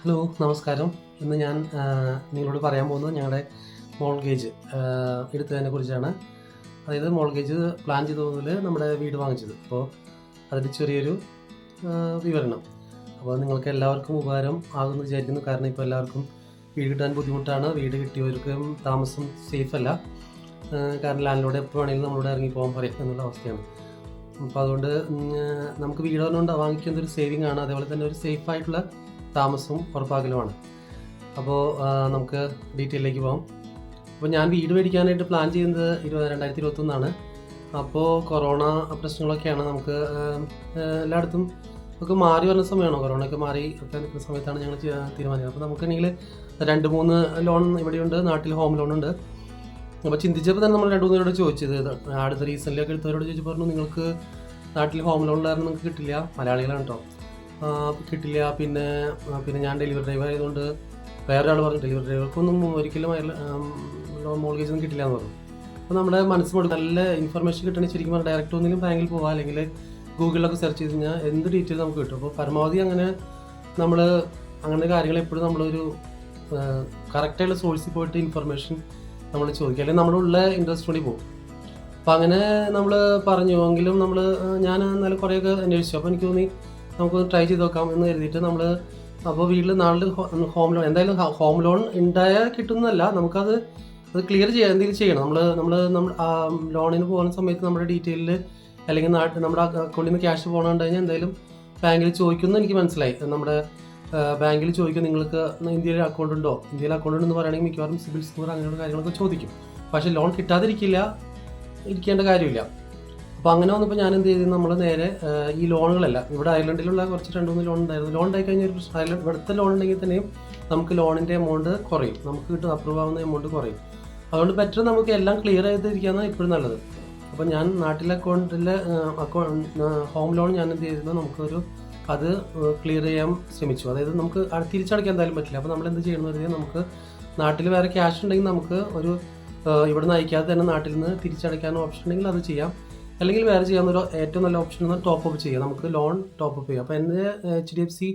Hello നമസ്കാരം. ഇന്ന് ഞാൻ നിങ്ങളോട് പറയാൻ പോകുന്നത് ഞങ്ങളുടെ മോൾഗേജ് എടുത്തതിനെ കുറിച്ചാണ്. അതായത് മോൾഗേജ് പ്ലാൻ ചെയ്ത പോകുന്നതിൽ നമ്മുടെ വീട് വാങ്ങിച്ചത്. അപ്പോൾ അതിന്റെ ചെറിയൊരു വിവരണം. അപ്പോൾ നിങ്ങൾക്ക് എല്ലാവർക്കും ഉപകാരം ആകുമെന്ന് വിചാരിക്കുന്നു. കാരണം ഇപ്പോൾ എല്ലാവർക്കും വീട് കിട്ടാൻ ബുദ്ധിമുട്ടാണ്. വീട് കിട്ടിയവർക്കും താമസം സേഫ് അല്ല. കാരണം ലാൻഡിലൂടെ എപ്പോൾ വേണമെങ്കിലും നമ്മളോട് ഇറങ്ങി പോകാൻ പറയും എന്നുള്ള അവസ്ഥയാണ്. അപ്പോൾ അതുകൊണ്ട് നമുക്ക് വീട് കൊണ്ട് വാങ്ങിക്കുന്ന ഒരു സേവിങ് ആണ്. അതേപോലെ തന്നെ ഒരു സേഫ് ആയിട്ടുള്ള താമസവും ഉറപ്പാക്കലുമാണ്. അപ്പോൾ നമുക്ക് ഡീറ്റെയിലേക്ക് പോകാം. അപ്പോൾ ഞാൻ വീട് മേടിക്കാനായിട്ട് പ്ലാൻ ചെയ്യുന്നത് ഇരുപത് രണ്ടായിരത്തി ഇരുപത്തൊന്നാണ് അപ്പോൾ കൊറോണ പ്രശ്നങ്ങളൊക്കെയാണ് നമുക്ക് എല്ലായിടത്തും ഒക്കെ മാറി വരുന്ന സമയമാണോ? കൊറോണ ഒക്കെ മാറി ഒക്കെ നിൽക്കുന്ന സമയത്താണ് ഞങ്ങൾ തീരുമാനിക്കുന്നത്. അപ്പോൾ നമുക്കാണെങ്കിൽ രണ്ട് മൂന്ന് ലോൺ ഇവിടെയുണ്ട്. നാട്ടിൽ ഹോം ലോൺ ഉണ്ട്. അപ്പോൾ ചിന്തിച്ചപ്പോൾ തന്നെ നമ്മൾ രണ്ട് മൂന്ന് പേരോട് ചോദിച്ചത്. അടുത്ത റീസെന്റിലൊക്കെ എടുത്തവരോട് ചോദിച്ചു പറഞ്ഞു നിങ്ങൾക്ക് നാട്ടിൽ ഹോം ലോൺ ഉണ്ടായിരുന്നു നിങ്ങൾക്ക് കിട്ടില്ല. മലയാളികളാണ് കേട്ടോ കിട്ടില്ല. പിന്നെ പിന്നെ ഞാൻ ഡെലിവറി ഡ്രൈവർ ആയതുകൊണ്ട് വേറൊരാൾ പറഞ്ഞു ഡെലിവറി ഡ്രൈവർക്കൊന്നും ഒരിക്കലും മോൾഗേജ് ഒന്നും കിട്ടില്ല എന്ന് പറഞ്ഞു. അപ്പോൾ നമ്മുടെ മനസ്സിനോട് നല്ല ഇൻഫർമേഷൻ കിട്ടണമെങ്കിൽ ശരിക്കും പറഞ്ഞാൽ ഡയറക്റ്റ് ഒന്നിലും ബാങ്കിൽ പോകാം അല്ലെങ്കിൽ ഗൂഗിളിലൊക്കെ സെർച്ച് ചെയ്ത് കഴിഞ്ഞാൽ എന്ത് ഡീറ്റെയിൽ നമുക്ക് കിട്ടും. അപ്പോൾ പരമാവധി അങ്ങനെ നമ്മൾ അങ്ങനെ കാര്യങ്ങൾ എപ്പോഴും നമ്മളൊരു കറക്റ്റായുള്ള സോഴ്സിൽ പോയിട്ട് ഇൻഫർമേഷൻ നമ്മൾ ചോദിക്കുക അല്ലെങ്കിൽ നമ്മളുള്ള ഇൻട്രസ്റ്റ് കൂടി പോകും. അപ്പോൾ അങ്ങനെ നമ്മൾ പറഞ്ഞു. എങ്കിലും നമ്മൾ ഞാൻ എന്നാലും കുറേയൊക്കെ അന്വേഷിച്ചു. അപ്പോൾ എനിക്ക് തോന്നി നമുക്ക് ട്രൈ ചെയ്ത് നോക്കാം എന്ന് കരുതിയിട്ട് നമ്മൾ അപ്പോൾ വീട്ടിൽ നാളിൽ ഹോം ലോൺ എന്തായാലും ഹോം ലോൺ ഉണ്ടായാൽ കിട്ടുന്നതല്ല. നമുക്കത് അത് ക്ലിയർ ചെയ്യാൻ എന്തെങ്കിലും ചെയ്യണം. നമ്മൾ നമ്മൾ നമ്മൾ ലോണിന് പോകുന്ന സമയത്ത് നമ്മുടെ ഡീറ്റെയിലിൽ അല്ലെങ്കിൽ നാട്ടിൽ നമ്മുടെ അക്കൗണ്ടിൽ നിന്ന് ക്യാഷ് പോകണം കഴിഞ്ഞാൽ എന്തായാലും ബാങ്കിൽ ചോദിക്കുമെന്ന് എനിക്ക് മനസ്സിലായി. നമ്മുടെ ബാങ്കിൽ ചോദിക്കും നിങ്ങൾക്ക് ഇന്ത്യയിൽ അക്കൗണ്ട് ഉണ്ടോ? ഇന്ത്യയിൽ അക്കൗണ്ട് ഉണ്ടെന്ന് പറയുകയാണെങ്കിൽ മിക്കവാറും സിബിൽ സ്കോർ അങ്ങനെയുള്ള കാര്യങ്ങളൊക്കെ ചോദിക്കും. പക്ഷേ ലോൺ കിട്ടാതിരിക്കില്ല ഇരിക്കേണ്ട കാര്യമില്ല. അപ്പോൾ അങ്ങനെ വന്നപ്പോൾ ഞാൻ എന്ത് ചെയ്തു? നമ്മൾ നേരെ ഈ ലോണുകളല്ല ഇവിടെ അയർലൻഡിലുള്ള കുറച്ച് രണ്ട് മൂന്ന് ലോൺ ഉണ്ടായിരുന്നു. ലോൺ ഉണ്ടായി കഴിഞ്ഞാൽ ഒരു അയർലൻഡ് ഇവിടുത്തെ ലോൺ ഉണ്ടെങ്കിൽ തന്നെയും നമുക്ക് ലോണിന്റെ എമൗണ്ട് കുറയും. നമുക്ക് കിട്ടുന്ന അപ്രൂവ് ആവുന്ന എമൗണ്ട് കുറയും. അതുകൊണ്ട് ബെറ്റർ നമുക്ക് എല്ലാം ക്ലിയർ ചെയ്തിരിക്കുകയാണ് ഇപ്പോഴും നല്ലത്. അപ്പോൾ ഞാൻ നാട്ടിലെ അക്കൗണ്ടിലെ അക്കൗണ്ട് ഹോം ലോൺ ഞാൻ എന്ത് ചെയ്തിരുന്നു? നമുക്കൊരു അത് ക്ലിയർ ചെയ്യാൻ ശ്രമിച്ചു. അതായത് നമുക്ക് തിരിച്ചടയ്ക്കാൻ എന്തായാലും പറ്റില്ല. അപ്പോൾ നമ്മൾ എന്ത് ചെയ്യണമെന്ന് പറഞ്ഞാൽ നമുക്ക് നാട്ടിൽ വേറെ ക്യാഷ് ഉണ്ടെങ്കിൽ നമുക്ക് ഒരു ആ, ഇവിടെ നിന്ന് അയക്കാതെ തന്നെ നാട്ടിൽ നിന്ന് തിരിച്ചടയ്ക്കാൻ ഓപ്ഷൻ ഉണ്ടെങ്കിൽ അത് ചെയ്യാം. അല്ലെങ്കിൽ വേറെ ചെയ്യാവുന്ന ഒരു ഏറ്റവും നല്ല ഓപ്ഷൻ എന്ന് ടോപ്പ് അപ്പ് ചെയ്യുക നമുക്ക് ലോൺ ടോപ്പ് അപ്പ് ചെയ്യാം. അപ്പോൾ എന്റെ H D F C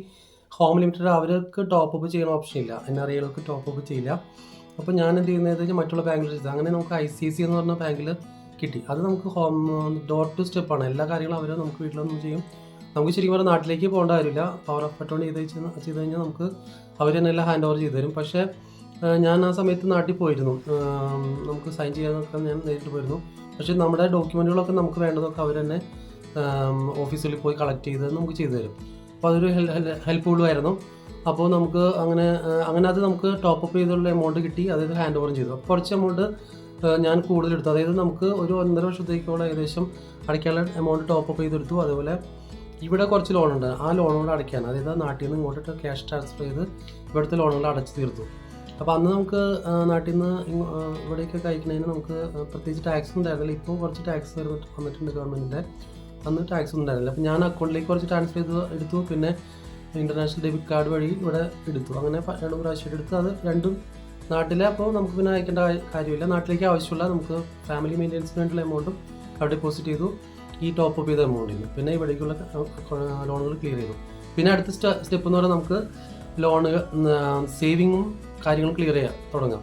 home limited അവർക്ക് ടോപ്പ് അപ്പ് ചെയ്യുന്ന ഓപ്ഷൻ ഇല്ല. എൻ ആർ ടോപ്പ് അപ്പ് ചെയ്യില്ല. അപ്പോൾ ഞാൻ എന്ത് ചെയ്യുന്നത്? മറ്റുള്ള ബാങ്കിൽ ചെയ്തത് അങ്ങനെ നമുക്ക് ഐ സി സി എന്ന് പറഞ്ഞ ബാങ്കിൽ കിട്ടി. അത് നമുക്ക് ഹോം ഡോർ ടു സ്റ്റെപ്പാണ് എല്ലാ കാര്യങ്ങളും അവർ നമുക്ക് വീട്ടിലൊന്നും ചെയ്യും. നമുക്ക് ശരിക്കും പറഞ്ഞാൽ നാട്ടിലേക്ക് പോകേണ്ട കാര്യമില്ല. പവർ ഓഫ് അറ്റോണി ചെയ്ത് ചെയ്ത് കഴിഞ്ഞാൽ നമുക്ക് അവർ തന്നെ എല്ലാം ഹാൻഡ് ഓവർ ചെയ്തു തരും. പക്ഷേ ഞാൻ ആ സമയത്ത് നാട്ടിൽ പോയിരുന്നു. നമുക്ക് സൈൻ ചെയ്യാനൊക്കെ ഞാൻ നേരിട്ട് പോയിരുന്നു. പക്ഷേ നമ്മുടെ ഡോക്യുമെന്റുകളൊക്കെ നമുക്ക് വേണ്ടതൊക്കെ അവർ തന്നെ ഓഫീസിൽ പോയി കളക്ട് ചെയ്ത് നമുക്ക് ചെയ്തു തരും. അപ്പോൾ അതൊരു ഹെൽപ്ഫുള്ളും ആയിരുന്നു അപ്പോൾ നമുക്ക് അങ്ങനെ അങ്ങനെ അത് നമുക്ക് ടോപ്പ് അപ്പ് ചെയ്തുള്ള എമൗണ്ട് കിട്ടി അതായത് ഹാൻഡ് ഓവറും ചെയ്തു. അപ്പോൾ കുറച്ച് എമൗണ്ട് ഞാൻ കൂടുതലെടുത്തു അതായത് നമുക്ക് ഒരു ഒന്നര വർഷത്തേക്കോളം ഏകദേശം അടയ്ക്കാനുള്ള എമൗണ്ട് ടോപ്പ് അപ്പ് ചെയ്തെടുത്തു അതുപോലെ ഇവിടെ കുറച്ച് ലോണുണ്ട് ആ ലോണുകൾ അടയ്ക്കാൻ. അതായത് നാട്ടിൽ നിന്ന് ഇങ്ങോട്ട് ക്യാഷ് ട്രാൻസ്ഫർ ചെയ്ത് ഇവിടുത്തെ ലോണുകൾ അടച്ചു തീർത്തു. അപ്പോൾ അന്ന് നമുക്ക് നാട്ടിൽ നിന്ന് ഇവിടേക്കൊക്കെ അയക്കുന്നതിന് നമുക്ക് പ്രത്യേകിച്ച് ടാക്സ് ഒന്നും ഉണ്ടായിരുന്നില്ല ഇപ്പോൾ കുറച്ച് ടാക്സ് വന്നിട്ടുണ്ട് ഗവൺമെന്റിന്റെ അന്ന് ടാക്സ് ഒന്നും ഉണ്ടായിരുന്നില്ല അപ്പോൾ ഞാൻ അക്കൗണ്ടിലേക്ക് കുറച്ച് ട്രാൻസ്ഫർ ചെയ്ത് എടുത്തു. പിന്നെ ഇന്റർനാഷണൽ ഡെബിറ്റ് കാർഡ് വഴി ഇവിടെ എടുത്തു. അങ്ങനെ രണ്ട് പ്രാവശ്യം എടുത്ത് അത് രണ്ടും നാട്ടിലെ. അപ്പോൾ നമുക്ക് പിന്നെ അയക്കേണ്ട കാര്യമില്ല. നാട്ടിലേക്ക് ആവശ്യമുള്ള നമുക്ക് ഫാമിലി മെയിന്റെനൻസിന് വേണ്ടിയുള്ള എമൗണ്ടും അവിടെ ഡെപ്പോസിറ്റ് ചെയ്തു. ഈ ടോപ്പ് അപ്പ് ചെയ്ത നിന്ന് പിന്നെ ഇവിടേക്കുള്ള ലോണുകൾ ക്ലിയർ ചെയ്തു. പിന്നെ അടുത്ത സ്റ്റെപ്പ് എന്ന് പറഞ്ഞാൽ നമുക്ക് ലോണ് സേവിങ്ങും കാര്യങ്ങളും ക്ലിയർ ചെയ്യാൻ തുടങ്ങാം.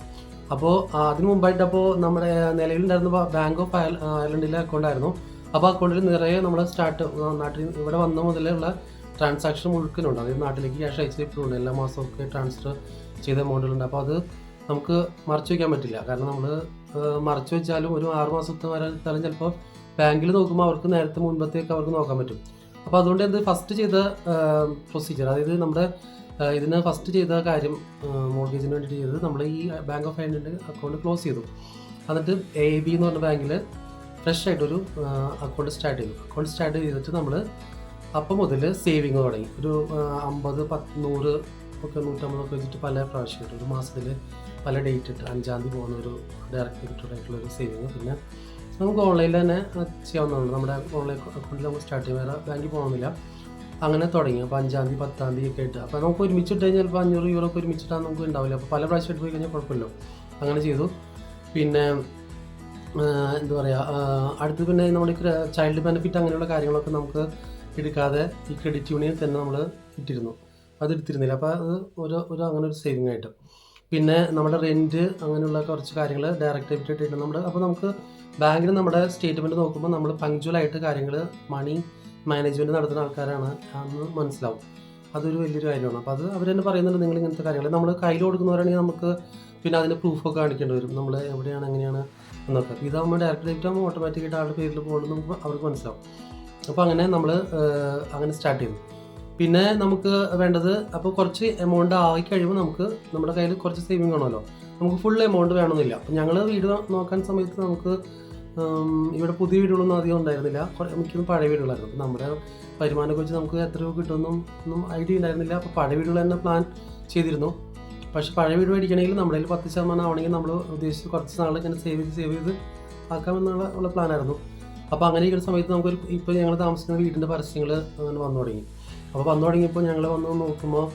അപ്പോൾ അതിന് മുമ്പായിട്ട് അപ്പോൾ നമ്മുടെ നിലവിലുണ്ടായിരുന്ന ബാങ്ക് ഓഫ് അയർ അയർലൻഡിലെ അക്കൗണ്ടായിരുന്നു അപ്പോൾ അക്കൗണ്ടിൽ നിറയെ നമ്മൾ സ്റ്റാർട്ട് നാട്ടിൽ ഇവിടെ വന്ന മുതലുള്ള ട്രാൻസാക്ഷൻ മുഴുക്കനുണ്ട്. അതായത് നാട്ടിലേക്ക് ക്യാഷ് അയച്ചിട്ടുണ്ട് എല്ലാ മാസവും ഒക്കെ ട്രാൻസ്ഫർ ചെയ്ത എമൗണ്ടുകളുണ്ട് അപ്പോൾ അത് നമുക്ക് മറച്ചു വയ്ക്കാൻ പറ്റില്ല. കാരണം നമ്മൾ മറച്ചു വെച്ചാലും ഒരു ആറ് മാസത്തെ വരെ തരം ചിലപ്പോൾ ബാങ്കിൽ നോക്കുമ്പോൾ അവർക്ക് നേരത്തെ മുൻപത്തേക്ക് അവർക്ക് നോക്കാൻ പറ്റും. അപ്പോൾ അതുകൊണ്ട് എന്ത് ഫസ്റ്റ് ചെയ്ത പ്രൊസീജിയർ അതായത് നമ്മുടെ ഇതിന് ഫസ്റ്റ് ചെയ്ത കാര്യം മോർഗേജിന് വേണ്ടിയിട്ട് ചെയ്തത് നമ്മൾ ഈ bank of Ireland account close ചെയ്തു. എന്നിട്ട് എ ബി എന്ന് പറഞ്ഞ ബാങ്കിൽ ഫ്രഷ് ആയിട്ടൊരു അക്കൗണ്ട് സ്റ്റാർട്ട് ചെയ്തു. അക്കൗണ്ട് സ്റ്റാർട്ട് ചെയ്തിട്ട് നമ്മൾ അപ്പം മുതൽ സേവിങ് തുടങ്ങി. ഒരു അമ്പത് പത്ത് നൂറ് ഒക്കെ നൂറ്റമ്പതൊക്കെ വെച്ചിട്ട് പല പ്രാവശ്യമായിട്ട് ഒരു മാസത്തിൽ പല ഡേറ്റ് ഇട്ട് അഞ്ചാം തീയതി പോകുന്ന ഒരു ഡയറക്റ്റ് ഡെബിറ്റഡ് ഒരു സേവിങ് പിന്നെ നമുക്ക് ഓൺലൈനിൽ തന്നെ ചെയ്യാവുന്നതാണ്. നമ്മുടെ ഓൺലൈൻ അക്കൗണ്ടിൽ നമുക്ക് സ്റ്റാർട്ട് ചെയ്യാൻ വേറെ ബാങ്കിൽ പോകണമെന്നില്ല അങ്ങനെ തുടങ്ങി. അപ്പോൾ അഞ്ചാം തീയതി പത്താം തീയതി ഒക്കെ ആയിട്ട്. അപ്പോൾ നമുക്ക് ഒരുമിച്ചിട്ട് കഴിഞ്ഞാൽ ചിലപ്പോൾ അഞ്ഞൂറ് യൂറോ ഒക്കെ ഒരുമിച്ചിട്ടാണ് നമുക്ക് ഉണ്ടാവില്ല. അപ്പോൾ പല പ്രാവശ്യമായിട്ട് പോയി കഴിഞ്ഞാൽ കുഴപ്പമില്ല. അങ്ങനെ ചെയ്തു. പിന്നെ എന്താ പറയുക അടുത്ത് പിന്നെ നമ്മുടെ ചൈൽഡ് ബെനിഫിറ്റ് അങ്ങനെയുള്ള കാര്യങ്ങളൊക്കെ നമുക്ക് എടുക്കാതെ ഈ ക്രെഡിറ്റ് യൂണിയൻ തന്നെ നമ്മൾ ഇട്ടിരുന്നു. അത് എടുത്തിരുന്നില്ല. അപ്പോൾ അത് ഒരു ഒരു അങ്ങനെ ഒരു സേവിങ് ആയിട്ട്. പിന്നെ നമ്മുടെ റെന്റ് അങ്ങനെയുള്ള കുറച്ച് കാര്യങ്ങൾ ഡയറക്റ്റ് ഡെബിറ്റ് ഇട്ടിട്ട് നമ്മൾ അപ്പോൾ നമുക്ക് ബാങ്കിൽ നമ്മുടെ സ്റ്റേറ്റ്മെന്റ് നോക്കുമ്പോൾ നമ്മൾ പങ്ക്ച്വലായിട്ട് കാര്യങ്ങൾ മണി മാനേജ്മെന്റ് നടത്തുന്ന ആൾക്കാരാണ് എന്ന് മനസ്സിലാവും. അതൊരു വലിയൊരു കാര്യമാണ്. അപ്പോൾ അത് അവർ തന്നെ പറയുന്നുണ്ട് നിങ്ങൾ ഇങ്ങനത്തെ കാര്യങ്ങൾ നമ്മൾ കയ്യിൽ കൊടുക്കുന്നവരാണെങ്കിൽ നമുക്ക് പിന്നെ അതിന് പ്രൂഫൊക്കെ കാണിക്കേണ്ടി വരും. നമ്മൾ എവിടെയാണ് എങ്ങനെയാണ് എന്നൊക്കെ. ഇതാകുമ്പോൾ ഡയറക്റ്റ് ഡെബിറ്റ് ആകുമ്പോൾ ഓട്ടോമാറ്റിക്കായിട്ട് ആളുടെ പേരിൽ പോകുന്നത് നമുക്ക് അവർക്ക് മനസ്സിലാവും. അപ്പോൾ അങ്ങനെ നമ്മൾ അങ്ങനെ സ്റ്റാർട്ട് ചെയ്തു. പിന്നെ നമുക്ക് വേണ്ടത് അപ്പോൾ കുറച്ച് എമൗണ്ട് ആയി കഴിയുമ്പോൾ നമുക്ക് നമ്മുടെ കയ്യിൽ കുറച്ച് സേവിങ് ആണല്ലോ നമുക്ക് ഫുൾ എമൗണ്ട് വേണമെന്നില്ല അപ്പോൾ ഞങ്ങൾ വീട് നോക്കാൻ സമയത്ത് നമുക്ക് ഇവിടെ പുതിയ വീടുകളൊന്നും അധികം ഉണ്ടായിരുന്നില്ല. മിക്കതും പഴയ വീടുകളായിരുന്നു. അപ്പോൾ നമ്മുടെ വരുമാനമൊക്കെ വെച്ച് നമുക്ക് എത്ര രൂപ കിട്ടുമെന്നും ഒന്നും ഐഡിയ ഉണ്ടായിരുന്നില്ല. അപ്പോൾ പഴയ വീടുകൾ തന്നെ പ്ലാൻ ചെയ്തിരുന്നു. പക്ഷേ പഴയ വീട് മേടിക്കണമെങ്കിൽ നമ്മുടെ കയ്യിൽ പത്ത് ശതമാനം ആവണമെങ്കിൽ നമ്മൾ ഉദ്ദേശിച്ച് കുറച്ച് നാൾ ഇങ്ങനെ സേവ് ചെയ്ത് സേവ് ചെയ്ത് ആക്കാമെന്നുള്ള ഉള്ള പ്ലാനായിരുന്നു അപ്പോൾ അങ്ങനെ ഇരിക്കുന്ന സമയത്ത് നമുക്കൊരു ഇപ്പോൾ ഞങ്ങൾ താമസിക്കുന്ന വീടിന്റെ പരസ്യങ്ങൾ അങ്ങനെ വന്നു തുടങ്ങി. അപ്പോൾ വന്നു തുടങ്ങിയപ്പോൾ ഞങ്ങൾ വന്ന് നോക്കുമ്പോൾ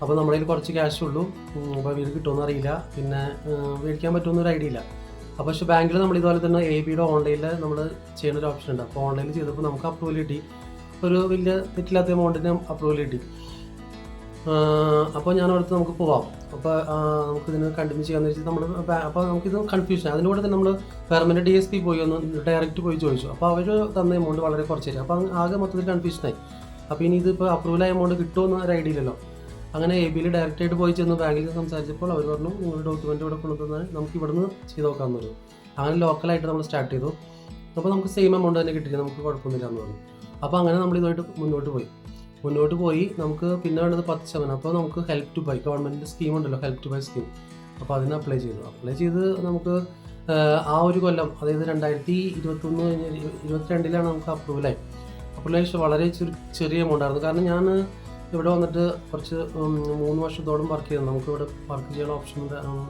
അപ്പോൾ നമ്മുടെ കയ്യിൽ കുറച്ച് ക്യാഷ് ഉള്ളൂ. അപ്പോൾ വീട് കിട്ടുമെന്ന് അറിയില്ല. പിന്നെ മേടിക്കാൻ പറ്റുമെന്നൊരു ഐഡിയ ഇല്ല. അപ്പോൾ പക്ഷേ ബാങ്കിൽ നമ്മൾ ഇതുപോലെ തന്നെ എ ബിയുടെ ഓൺലൈനിൽ നമ്മൾ ചെയ്യുന്ന ഒരു ഓപ്ഷൻ ഉണ്ട് അപ്പോൾ ഓൺലൈനിൽ ചെയ്തപ്പോൾ നമുക്ക് അപ്രൂവൽ കിട്ടി. ഒരു വലിയ തെറ്റില്ലാത്ത എമൗണ്ടിന് അപ്രൂവൽ കിട്ടി. അപ്പോൾ ഞാൻ അടുത്ത് നമുക്ക് പോവാം. അപ്പോൾ നമുക്ക് ഇതിന് കണ്ടിന്യൂ ചെയ്യാന്ന് വെച്ചാൽ നമ്മൾ അപ്പോൾ നമുക്കിത് കൺഫ്യൂഷൻ അതിന്റെ കൂടെ തന്നെ നമ്മൾ പെർമനന്റ് ഡി എസ് പി പോയി ഒന്ന് ഡയറക്റ്റ് പോയി ചോദിച്ചു. അപ്പോൾ അവർ തന്ന എമൗണ്ട് വളരെ കുറച്ച് തരും. അപ്പോൾ ആകെ മൊത്തത്തിൽ കൺഫ്യൂഷനായി അപ്പോൾ ഇനി ഇതിപ്പോൾ അപ്രൂവൽ ആയ എമൗണ്ട് കിട്ടുമെന്ന് ഒരു ഐഡിയ ഇല്ലല്ലോ. അങ്ങനെ എ ബിയിൽ ഡയറക്റ്റ് ആയിട്ട് പോയി ചെന്ന് ബാങ്കിൽ സംസാരിച്ചപ്പോൾ അവർ പറഞ്ഞു നിങ്ങളുടെ ഡോക്യുമെന്റ് ഇവിടെ കൊണ്ടുതന്നാൽ നമുക്ക് ഇവിടുന്ന് ചെയ്ത് നോക്കാമെന്ന് പറഞ്ഞു അങ്ങനെ ലോക്കലായിട്ട് നമ്മൾ സ്റ്റാർട്ട് ചെയ്തു. അപ്പോൾ നമുക്ക് സെയിം എമൗണ്ട് തന്നെ കിട്ടില്ല നമുക്ക് കുഴപ്പമൊന്നുമില്ല എന്ന് പറഞ്ഞു. അപ്പോൾ അങ്ങനെ നമ്മൾ ഇതുമായിട്ട് മുന്നോട്ട് പോയി. മുന്നോട്ട് പോയി നമുക്ക് പിന്നെ വേണ്ടത് പത്ത് ശതമാനം. അപ്പോൾ നമുക്ക് help to buy government scheme ഉണ്ടല്ലോ ഹെൽപ്പ് ടു ബൈ സ്കീം അപ്പോൾ അതിന് അപ്ലൈ ചെയ്തു. അപ്ലൈ ചെയ്ത് നമുക്ക് ആ ഒരു കൊല്ലം അതായത് രണ്ടായിരത്തി ഇരുപത്തൊന്ന് ഇരുപത്തിരണ്ടിലാണ് നമുക്ക് അപ്രൂവലായി അപ്രൂവലായി വളരെ ചെറു- ചെറിയ എമൗണ്ട് ആയിരുന്നു. കാരണം ഞാൻ ഇവിടെ വന്നിട്ട് കുറച്ച് മൂന്ന് വർഷത്തോളം വർക്ക് ചെയ്തു. നമുക്ക് ഇവിടെ വർക്ക് ചെയ്യാൻ ഓപ്ഷൻ